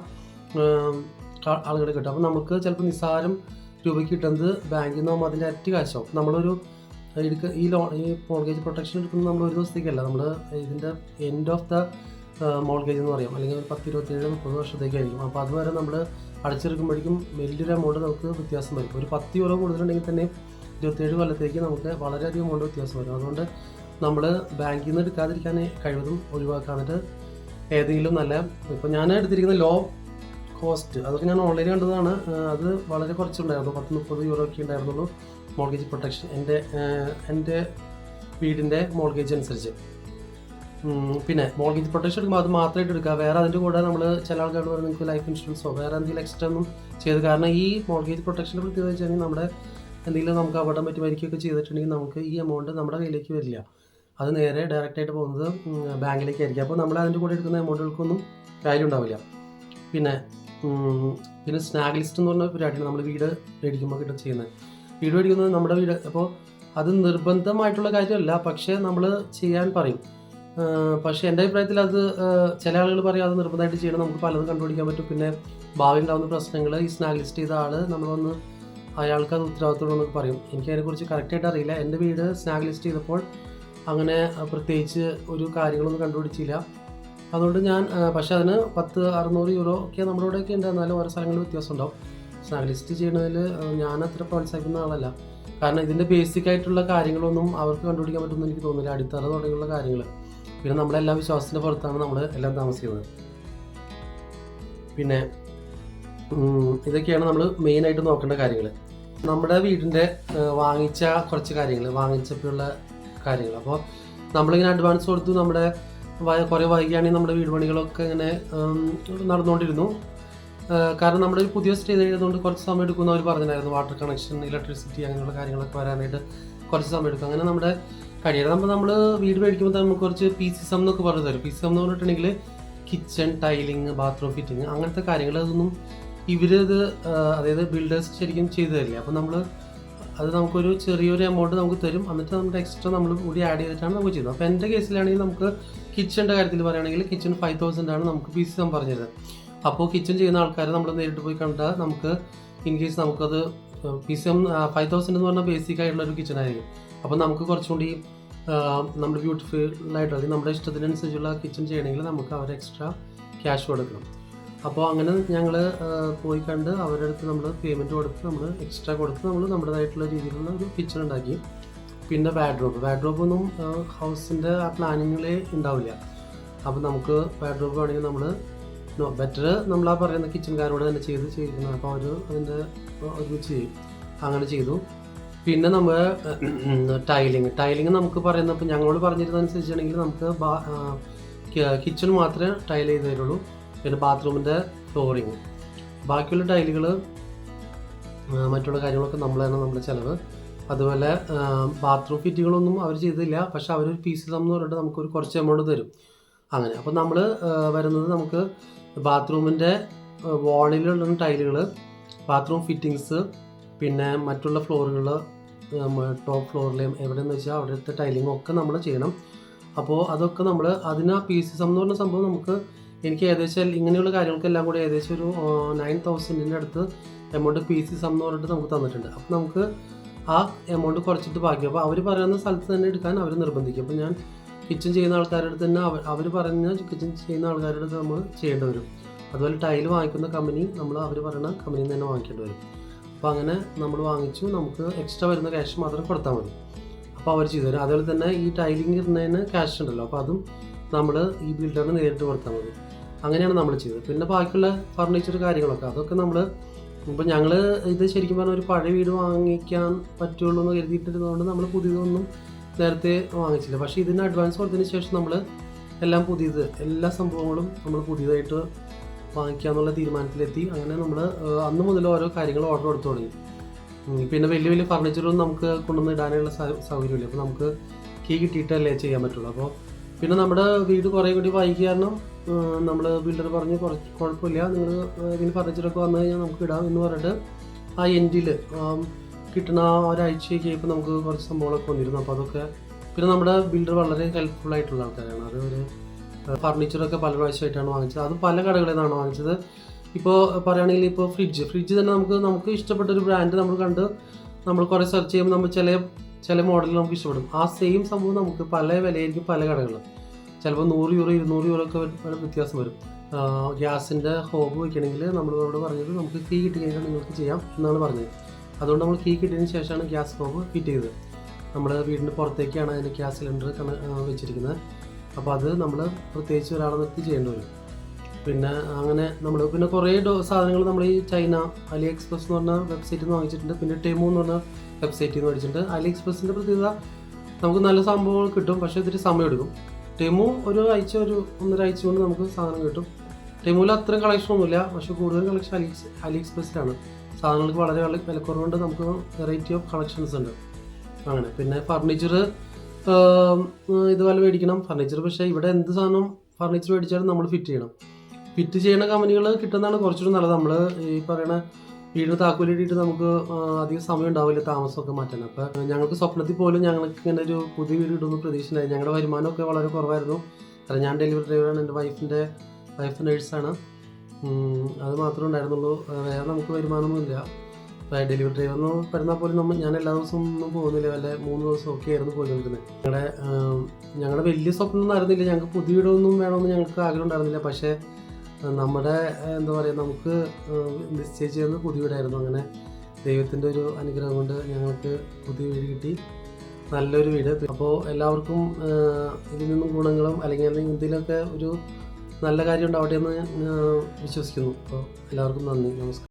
ആളുകൾ കിട്ടും. അപ്പോൾ നമുക്ക് ചിലപ്പോൾ നിസ്സാരം രൂപയ്ക്ക് കിട്ടുന്നത് ബാങ്കിൽ നിന്നാകുമ്പോൾ അതിന്റെ അറ്റ് കാശാവും നമ്മളൊരു എടുക്കുക ഈ ലോൺ ഈ മോർഗേജ് പ്രൊട്ടക്ഷൻ എടുക്കുന്നത് നമ്മൾ ഒരു ദിവസത്തേക്കല്ല. നമ്മൾ ഇതിന്റെ എൻഡ് ഓഫ് ദ മോർഗേജ് എന്ന് പറയും. അല്ലെങ്കിൽ ഒരു പത്ത് ഇരുപത്തിയേഴ് മുപ്പത് വർഷത്തേക്കായിരിക്കും അപ്പോൾ അതുവരെ നമ്മൾ അടച്ചെടുക്കുമ്പോഴേക്കും വലിയൊരു എമൗണ്ട് നമുക്ക് വ്യത്യാസം വരും. ഒരു പത്ത് യൂറോ കൂടുതലുണ്ടെങ്കിൽ തന്നെ ഇരുപത്തേഴ് കൊല്ലത്തേക്ക് നമുക്ക് വളരെയധികം എമൗണ്ട് വ്യത്യാസം വരും. അതുകൊണ്ട് നമ്മൾ ബാങ്കിൽ നിന്ന് എടുക്കാതിരിക്കാൻ കഴിവതും ഒഴിവാക്കാനായിട്ട് ഏതെങ്കിലും നല്ല ഇപ്പോൾ ഞാൻ എടുത്തിരിക്കുന്ന ലോ കോസ്റ്റ് അതൊക്കെ ഞാൻ ഓൺലൈനിൽ കണ്ടതാണ്. അത് വളരെ കുറച്ചുണ്ടായിരുന്നു. പത്ത് മുപ്പത് യൂറോ ഒക്കെ ഉണ്ടായിരുന്നുള്ളൂ മോർഗേജ് പ്രൊട്ടക്ഷൻ എന്റെ എന്റെ വീടിന്റെ മോർഗേജ് അനുസരിച്ച്. പിന്നെ മോർഗേജ് പ്രൊട്ടക്ഷൻ എടുക്കുമ്പോൾ അത് മാത്രമായിട്ട് എടുക്കുക. വേറെ അതിന്റെ കൂടെ നമ്മൾ ചില ആൾക്കാർ പറഞ്ഞാൽ നിങ്ങൾക്ക് ലൈഫ് ഇൻഷുറൻസോ വേറെ എന്തെങ്കിലും എക്സ്ട്രാ ഒന്നും ചെയ്ത്. കാരണം ഈ മോർഗേജ് പ്രൊട്ടക്ഷൻ പ്രത്യേകത വെച്ച് കഴിഞ്ഞാൽ നമ്മുടെ എന്തെങ്കിലും നമുക്ക് അപകടം പറ്റി മരിക്കുകയൊക്കെ ചെയ്തിട്ടുണ്ടെങ്കിൽ നമുക്ക് ഈ എമൗണ്ട് നമ്മുടെ കയ്യിലേക്ക് വരില്ല. അത് നേരെ ഡയറക്റ്റായിട്ട് പോകുന്നത് ഉം, ബാങ്കിലേക്ക് ആയിരിക്കും അപ്പോൾ നമ്മൾ അതിന്റെ കൂടെ എടുക്കുന്ന എമൗണ്ടുകൾക്കൊന്നും കാര്യം ഉണ്ടാവില്ല. പിന്നെ പിന്നെ സ്നാഗ് ലിസ്റ്റ് എന്ന് പറഞ്ഞ പരിപാടിയാണ് നമ്മൾ വീട് മേടിക്കുമ്പോൾ കിട്ടും ചെയ്യുന്നത്. വീട് മേടിക്കുന്നത് നമ്മുടെ വീട്. അപ്പോൾ അത് നിർബന്ധമായിട്ടുള്ള കാര്യമല്ല. പക്ഷേ നമ്മൾ ചെയ്യാൻ പറയും. പക്ഷേ എന്റെ അഭിപ്രായത്തിൽ അത് ചില ആളുകൾ പറയും അത് നിർബന്ധമായിട്ട് ചെയ്യണം നമുക്ക് പലതും കണ്ടുപിടിക്കാൻ പറ്റും. പിന്നെ ഭാവി ഉണ്ടാകുന്ന പ്രശ്നങ്ങൾ ഈ സ്നാഗ് ലിസ്റ്റ് ചെയ്ത ആൾ നമ്മളൊന്ന് അയാൾക്ക് അത് ഉത്തരവാദിത്തമുണ്ടെന്നൊക്കെ പറയും. എനിക്ക് അതിനെക്കുറിച്ച് കറക്റ്റായിട്ട് അറിയില്ല. എന്റെ വീട് സ്നാഗ് ലിസ്റ്റ് ചെയ്തപ്പോൾ അങ്ങനെ പ്രത്യേകിച്ച് ഒരു കാര്യങ്ങളൊന്നും കണ്ടുപിടിച്ചില്ല. അതുകൊണ്ട് ഞാൻ പക്ഷെ പക്ഷേ അതിന് പത്ത് അറുന്നൂറ് യൂറോ ഒക്കെ നമ്മുടെ ഇവിടെയൊക്കെ ഉണ്ട്. എന്നാലും ഓരോ സ്ഥലങ്ങളിൽ വ്യത്യാസം ഉണ്ടാവും. സ്നാഗ് ലിസ്റ്റ് ചെയ്യുന്നതിൽ ഞാൻ അത്ര പ്രോത്സാഹിക്കുന്ന ആളല്ല. കാരണം ഇതിന്റെ ബേസിക് ആയിട്ടുള്ള കാര്യങ്ങളൊന്നും അവർക്ക് കണ്ടുപിടിക്കാൻ പറ്റുമെന്ന് എനിക്ക് തോന്നുന്നില്ല. അടിത്തറ തുടങ്ങിയുള്ള കാര്യങ്ങൾ പിന്നെ നമ്മളെല്ലാം വിശ്വാസത്തിന്റെ പുറത്താണ് നമ്മൾ എല്ലാം താമസിക്കുന്നത്. പിന്നെ ഇതൊക്കെയാണ് നമ്മൾ മെയിനായിട്ട് നോക്കേണ്ട കാര്യങ്ങൾ നമ്മുടെ വീടിന്റെ വാങ്ങിച്ച കുറച്ച് കാര്യങ്ങൾ വാങ്ങിച്ചപ്പോഴുള്ള കാര്യങ്ങൾ അപ്പോൾ നമ്മളിങ്ങനെ അഡ്വാൻസ് കൊടുത്തു നമ്മുടെ കുറേ വൈകിയാണെങ്കിൽ നമ്മുടെ വീട് പണികളൊക്കെ ഇങ്ങനെ നടന്നുകൊണ്ടിരുന്നു. കാരണം നമ്മുടെ ഒരു പുതിയ സ്റ്റേജ് ചെയ്തുകൊണ്ട് കുറച്ച് സമയം എടുക്കുമെന്ന് അവർ പറഞ്ഞിട്ടുണ്ടായിരുന്നു. വാട്ടർ കണക്ഷൻ ഇലക്ട്രിസിറ്റി അങ്ങനെയുള്ള കാര്യങ്ങളൊക്കെ വരാനായിട്ട് കുറച്ച് സമയം എടുക്കും. അങ്ങനെ നമ്മുടെ കഴിയണം നമ്മൾ നമ്മൾ വീട് മേടിക്കുമ്പോൾ നമുക്ക് കുറച്ച് പി സി സം എന്നൊക്കെ പറഞ്ഞു തരും. പി സി സം എന്ന് പറഞ്ഞിട്ടുണ്ടെങ്കിൽ കിച്ചൺ ടൈലിങ് ബാത്റൂം ഫിറ്റിങ് അങ്ങനത്തെ കാര്യങ്ങൾ അതൊന്നും ഇവരത് അതായത് ബിൽഡേഴ്സ് ശരിക്കും ചെയ്തു തരില്ല. അപ്പോൾ നമ്മൾ അത് നമുക്കൊരു ചെറിയൊരു എമൗണ്ട് നമുക്ക് തരും. എന്നിട്ട് നമ്മുടെ എക്സ്ട്രാ നമ്മൾ കൂടി ആഡ് ചെയ്തിട്ടാണ് നമുക്ക് ചെയ്യുന്നത്. അപ്പോൾ എന്റെ കേസിലാണെങ്കിൽ നമുക്ക് കിച്ചന്റെ കാര്യത്തിൽ പറയുകയാണെങ്കിൽ കിച്ചൺ ഫൈവ് തൗസൻഡ് ആണ് നമുക്ക് പി സി സം പറഞ്ഞത് അപ്പോൾ കിച്ചൺ ചെയ്യുന്ന ആൾക്കാരെ നമ്മൾ നേരിട്ട് പോയി കണ്ടാൽ നമുക്ക് ഇൻ കേസ് നമുക്കത് P C M five thousand എന്ന് പറഞ്ഞാൽ ബേസിക് ആയിട്ടുള്ള ഒരു കിച്ചൺ ആയിരിക്കും. അപ്പോൾ നമുക്ക് കുറച്ചുകൂടി നമ്മൾ ബ്യൂട്ടിഫുൾ ആയിട്ട് അല്ലെങ്കിൽ നമ്മുടെ ഇഷ്ടത്തിനനുസരിച്ചുള്ള കിച്ചൺ ചെയ്യണമെങ്കിൽ നമുക്ക് അവർ എക്സ്ട്രാ ക്യാഷ് കൊടുക്കണം. അപ്പോൾ അങ്ങനെ ഞങ്ങൾ പോയി കണ്ട് അവരുടെ അടുത്ത് നമ്മൾ പേയ്മെന്റ് കൊടുത്ത് നമ്മൾ എക്സ്ട്രാ കൊടുത്ത് നമ്മൾ നമ്മുടേതായിട്ടുള്ള രീതിയിലുള്ള ഒരു കിച്ചൺ ഉണ്ടാക്കി. പിന്നെ വാഡ്രോബ് ഒന്നും ഹൗസിന്റെ ആ പ്ലാനിങ്ങിൽ ഉണ്ടാവില്ല. അപ്പോൾ നമുക്ക് വാഡ്രോബ് വേണമെങ്കിൽ നമ്മൾ നോ ബെറ്റർ നമ്മൾ ആ പറയുന്ന കിച്ചൺകാരോട് തന്നെ ചെയ്ത് ചെയ്യിക്കുന്നത് അപ്പോൾ അവർ അതിന്റെ ഒരുമിച്ച് ചെയ്യും. അങ്ങനെ ചെയ്തു. പിന്നെ നമ്മൾ ടൈലിങ്. ടൈലിങ് നമുക്ക് പറയുന്ന ഇപ്പോൾ ഞങ്ങളോട് പറഞ്ഞിരുന്നതനുസരിച്ചാണെങ്കിൽ നമുക്ക് കിച്ചൺ മാത്രമേ ടൈൽ ചെയ്ത് തരുള്ളൂ പിന്നെ ബാത്റൂമിന്റെ ഫ്ലോറിങ്. ബാക്കിയുള്ള ടൈലുകൾ മറ്റുള്ള കാര്യങ്ങളൊക്കെ നമ്മൾ തന്നെ നമ്മുടെ ചിലവ്. അതുപോലെ ബാത്റൂം ഫിറ്റുകളൊന്നും അവർ ചെയ്തില്ല. പക്ഷെ അവരൊരു പീസ് തന്നു പറഞ്ഞിട്ട് നമുക്കൊരു കുറച്ച് എമൗണ്ട് തരും. അങ്ങനെ. അപ്പോൾ നമ്മൾ വരുന്നത് നമുക്ക് ബാത്റൂമിന്റെ വാളിലുള്ള ടൈലുകൾ ബാത്റൂം ഫിറ്റിങ്സ് പിന്നെ മറ്റുള്ള ഫ്ലോറുകൾ ടോപ്പ് ഫ്ലോറിലെയും എവിടെയെന്ന് വെച്ചാൽ അവിടുത്തെ ടൈലിംഗ് ഒക്കെ നമ്മൾ ചെയ്യണം. അപ്പോൾ അതൊക്കെ നമ്മൾ അതിന് ആ പി എന്ന് പറഞ്ഞ സംഭവം നമുക്ക് എനിക്ക് ഏകദേശം ഇങ്ങനെയുള്ള കാര്യങ്ങൾക്കെല്ലാം കൂടി ഏകദേശം ഒരു നയൻ തൗസൻഡിന്റെ അടുത്ത് എമൗണ്ട് പി സി സം എന്ന് പറഞ്ഞിട്ട് നമുക്ക് തന്നിട്ടുണ്ട്. അപ്പോൾ നമുക്ക് ആ എമൗണ്ട് കുറച്ചിട്ട് ബാക്കി. അപ്പോൾ അവർ പറയുന്ന സ്ഥലത്ത് തന്നെ എടുക്കാൻ അവർ നിർബന്ധിക്കും. അപ്പോൾ ഞാൻ കിച്ചൺ ചെയ്യുന്ന ആൾക്കാരുടെ അടുത്ത് തന്നെ അവർ അവർ പറഞ്ഞ കിച്ചൺ ചെയ്യുന്ന ആൾക്കാരുടെ അടുത്ത് നമ്മൾ ചെയ്യേണ്ടി വരും. അതുപോലെ ടൈൽ വാങ്ങിക്കുന്ന കമ്പനി നമ്മൾ അവർ പറയുന്ന കമ്പനിയിൽ നിന്ന് തന്നെ വാങ്ങിക്കേണ്ടി വരും. അപ്പോൾ അങ്ങനെ നമ്മൾ വാങ്ങിച്ചു. നമുക്ക് എക്സ്ട്രാ വരുന്ന ക്യാഷ് മാത്രം കൊടുത്താൽ മതി. അപ്പോൾ അവർ ചെയ്തു തരും. അതുപോലെ തന്നെ ഈ ടൈലിംഗ് ഇടുന്നതിന് ക്യാഷ് ഉണ്ടല്ലോ. അപ്പോൾ അതും നമ്മൾ ഈ ബിൽഡറിന് നേരിട്ട് കൊടുത്താൽ മതി. അങ്ങനെയാണ് നമ്മൾ ചെയ്തത്. പിന്നെ ബാക്കിയുള്ള ഫർണിച്ചർ കാര്യങ്ങളൊക്കെ അതൊക്കെ നമ്മൾ ഇപ്പം ഞങ്ങൾ ഇത് ശരിക്കും പറഞ്ഞാൽ ഒരു പഴയ വീട് വാങ്ങിക്കാൻ പറ്റുള്ളൂ എന്ന് കരുതിയിട്ടിരുന്നതുകൊണ്ട് നമ്മൾ പുതിയതൊന്നും നേരത്തെ വാങ്ങിച്ചില്ല. പക്ഷേ ഇതിന് അഡ്വാൻസ് കൊടുത്തതിന് ശേഷം നമ്മൾ എല്ലാം പുതിയത് എല്ലാ സംഭവങ്ങളും നമ്മൾ പുതിയതായിട്ട് വാങ്ങിക്കാന്നുള്ള തീരുമാനത്തിലെത്തി. അങ്ങനെ നമ്മൾ അന്ന് മുതൽ ഓരോ കാര്യങ്ങൾ ഓർഡർ കൊടുത്തു തുടങ്ങി. പിന്നെ വലിയ വലിയ ഫർണിച്ചറൊന്നും നമുക്ക് കൊണ്ടുവന്ന് ഇടാനുള്ള സൗകര്യമില്ല. അപ്പോൾ നമുക്ക് കീ കിട്ടിയിട്ടല്ലേ ചെയ്യാൻ പറ്റുള്ളൂ. അപ്പോൾ പിന്നെ നമ്മുടെ വീട് കുറേ കൂടി വൈകി കാരണം നമ്മൾ ബിൽഡർ പറഞ്ഞ് കുറച്ച് കുഴപ്പമില്ല. നിങ്ങൾ ഇതിന് ഫർണിച്ചറൊക്കെ വന്നു കഴിഞ്ഞാൽ നമുക്ക് ഇടാം എന്ന് പറഞ്ഞിട്ട് ആ എൻഡിൽ കിട്ടുന്ന ആ ഒരാഴ്ചയൊക്കെ ഇപ്പോൾ നമുക്ക് കുറച്ച് സംഭവങ്ങളൊക്കെ വന്നിരുന്നു. അപ്പോൾ അതൊക്കെ പിന്നെ നമ്മുടെ ബിൽഡർ വളരെ ഹെൽപ്ഫുൾ ആയിട്ടുള്ള ആൾക്കാരാണ്. അത് ഒരു ഫർണിച്ചറൊക്കെ പല പ്രാവശ്യമായിട്ടാണ് വാങ്ങിച്ചത്. അത് പല കടകളിൽ നിന്നാണ് വാങ്ങിച്ചത്. ഇപ്പോൾ പറയുകയാണെങ്കിൽ ഇപ്പോൾ ഫ്രിഡ്ജ് ഫ്രിഡ്ജ് തന്നെ നമുക്ക് നമുക്ക് ഇഷ്ടപ്പെട്ട ഒരു ബ്രാൻഡ് നമ്മൾ കണ്ട് നമ്മൾ കുറേ സെർച്ച് ചെയ്യുമ്പോൾ നമ്മൾ ചില ചില മോഡൽ നമുക്ക് ഇഷ്ടപ്പെടും. ആ സെയിം സംഭവം നമുക്ക് പല വിലയായിരിക്കും പല കടകളിലും. ചിലപ്പോൾ നൂറ് യൂറോ ഇരുന്നൂറ് യൂറോ ഒക്കെ വ്യത്യാസം വരും. ഗ്യാസിന്റെ ഹോബ് വയ്ക്കണമെങ്കിൽ നമ്മളോട് പറഞ്ഞത് നമുക്ക് കീ കിട്ടി കഴിഞ്ഞാൽ നിങ്ങൾക്ക് ചെയ്യാം എന്നാണ് പറഞ്ഞത്. അതുകൊണ്ട് നമ്മൾ കീ കിട്ടിയതിന് ശേഷമാണ് ഗ്യാസ് ഹോബ് ഫിറ്റ് ചെയ്തത്. നമ്മുടെ വീടിന്റെ പുറത്തേക്കാണ് അതിന്റെ ഗ്യാസ് സിലിണ്ടർ വെച്ചിരിക്കുന്നത്. അപ്പോൾ അത് നമ്മൾ പ്രത്യേകിച്ച് ഒരാളെ നിർത്തി ചെയ്യേണ്ടി വരും. പിന്നെ അങ്ങനെ നമ്മൾ പിന്നെ കുറേ സാധനങ്ങൾ നമ്മൾ ഈ ചൈന അലി എക്സ്പ്രസ് എന്ന് പറഞ്ഞ വെബ്സൈറ്റിൽ നിന്ന് വാങ്ങിച്ചിട്ടുണ്ട്. പിന്നെ ടെമു എന്ന് പറഞ്ഞ വെബ്സൈറ്റിൽ നിന്ന് മേടിച്ചിട്ടുണ്ട്. അലി എക്സ്പ്രസിന്റെ പ്രത്യേകത നമുക്ക് നല്ല സംഭവങ്ങൾ കിട്ടും പക്ഷേ സമയം എടുക്കും. ടെമു ഒരു ആഴ്ച ഒരു ഒന്നര ആഴ്ച കൊണ്ട് നമുക്ക് സാധനം കിട്ടും. ടെമുവിൽ അത്ര കളക്ഷൻ ഒന്നുമില്ല പക്ഷേ കൂടുതൽ കളക്ഷൻ അലി അലി എക്സ്പ്രസ്സിലാണ് സാധനങ്ങൾക്ക് വളരെ വില വിലക്കുറവുണ്ട് നമുക്ക് വെറൈറ്റി ഓഫ് കളക്ഷൻസ് ഉണ്ട്. അങ്ങനെ പിന്നെ ഫർണിച്ചർ ഇതുപോലെ മേടിക്കണം. ഫർണിച്ചർ പക്ഷേ ഇവിടെ എന്ത് സാധനം ഫർണിച്ചർ മേടിച്ചാലും നമ്മൾ ഫിറ്റ് ചെയ്യണം. ഫിറ്റ് ചെയ്യുന്ന കമ്പനികൾ കിട്ടുന്നതാണ് കുറച്ചുകൂടി നല്ലത്. നമ്മൾ ഈ പറയണ വീടിന് താക്കോലിട്ടിട്ട് നമുക്ക് അധികം സമയം ഉണ്ടാവില്ല താമസമൊക്കെ മാറ്റാൻ. അപ്പം ഞങ്ങൾക്ക് സ്വപ്നത്തിൽ പോലും ഞങ്ങൾക്ക് ഇങ്ങനെ ഒരു പുതിയ വീട് കിട്ടുമെന്ന് പ്രതീക്ഷയുണ്ടായി ഞങ്ങളുടെ വരുമാനമൊക്കെ വളരെ കുറവായിരുന്നു. കാരണം ഞാൻ ഡെലിവറി ഡ്രൈവറാണ് എന്റെ വൈഫിന്റെ വൈഫ് നേഴ്സാണ് അത് മാത്രമേ ഉണ്ടായിരുന്നുള്ളൂ. വേറെ നമുക്ക് വരുമാനമൊന്നുമില്ല. ഡെലിവറി ഡ്രൈവർ എന്ന് പറഞ്ഞാൽ പോലും നമ്മൾ ഞാൻ എല്ലാ ദിവസവും ഒന്നും പോകുന്നില്ല. വല്ല മൂന്ന് ദിവസം ഒക്കെ ആയിരുന്നു പോയിരുന്നത് ഞങ്ങളുടെ ഞങ്ങളുടെ വലിയ സ്വപ്നം ഒന്നും ആയിരുന്നില്ല. ഞങ്ങൾക്ക് പുതിയ വീടൊന്നും വേണമെന്ന് ഞങ്ങൾക്ക് ആഗ്രഹം ഉണ്ടായിരുന്നില്ല. പക്ഷേ നമ്മുടെ എന്താ പറയുക നമുക്ക് നിശ്ചയിച്ചിരുന്ന പുതിയ വീടായിരുന്നു. അങ്ങനെ ദൈവത്തിന്റെ ഒരു അനുഗ്രഹം കൊണ്ട് ഞങ്ങൾക്ക് പുതിയ വീട് കിട്ടി. നല്ലൊരു വീട്. അപ്പോൾ എല്ലാവർക്കും ഇതിൽ നിന്നും ഗുണങ്ങളും അല്ലെങ്കിൽ ഇതിലൊക്കെ ഒരു നല്ല കാര്യം ഉണ്ടാവട്ടെ എന്ന് വിശ്വസിക്കുന്നു. അപ്പോൾ എല്ലാവർക്കും നന്ദി. നമസ്കാരം.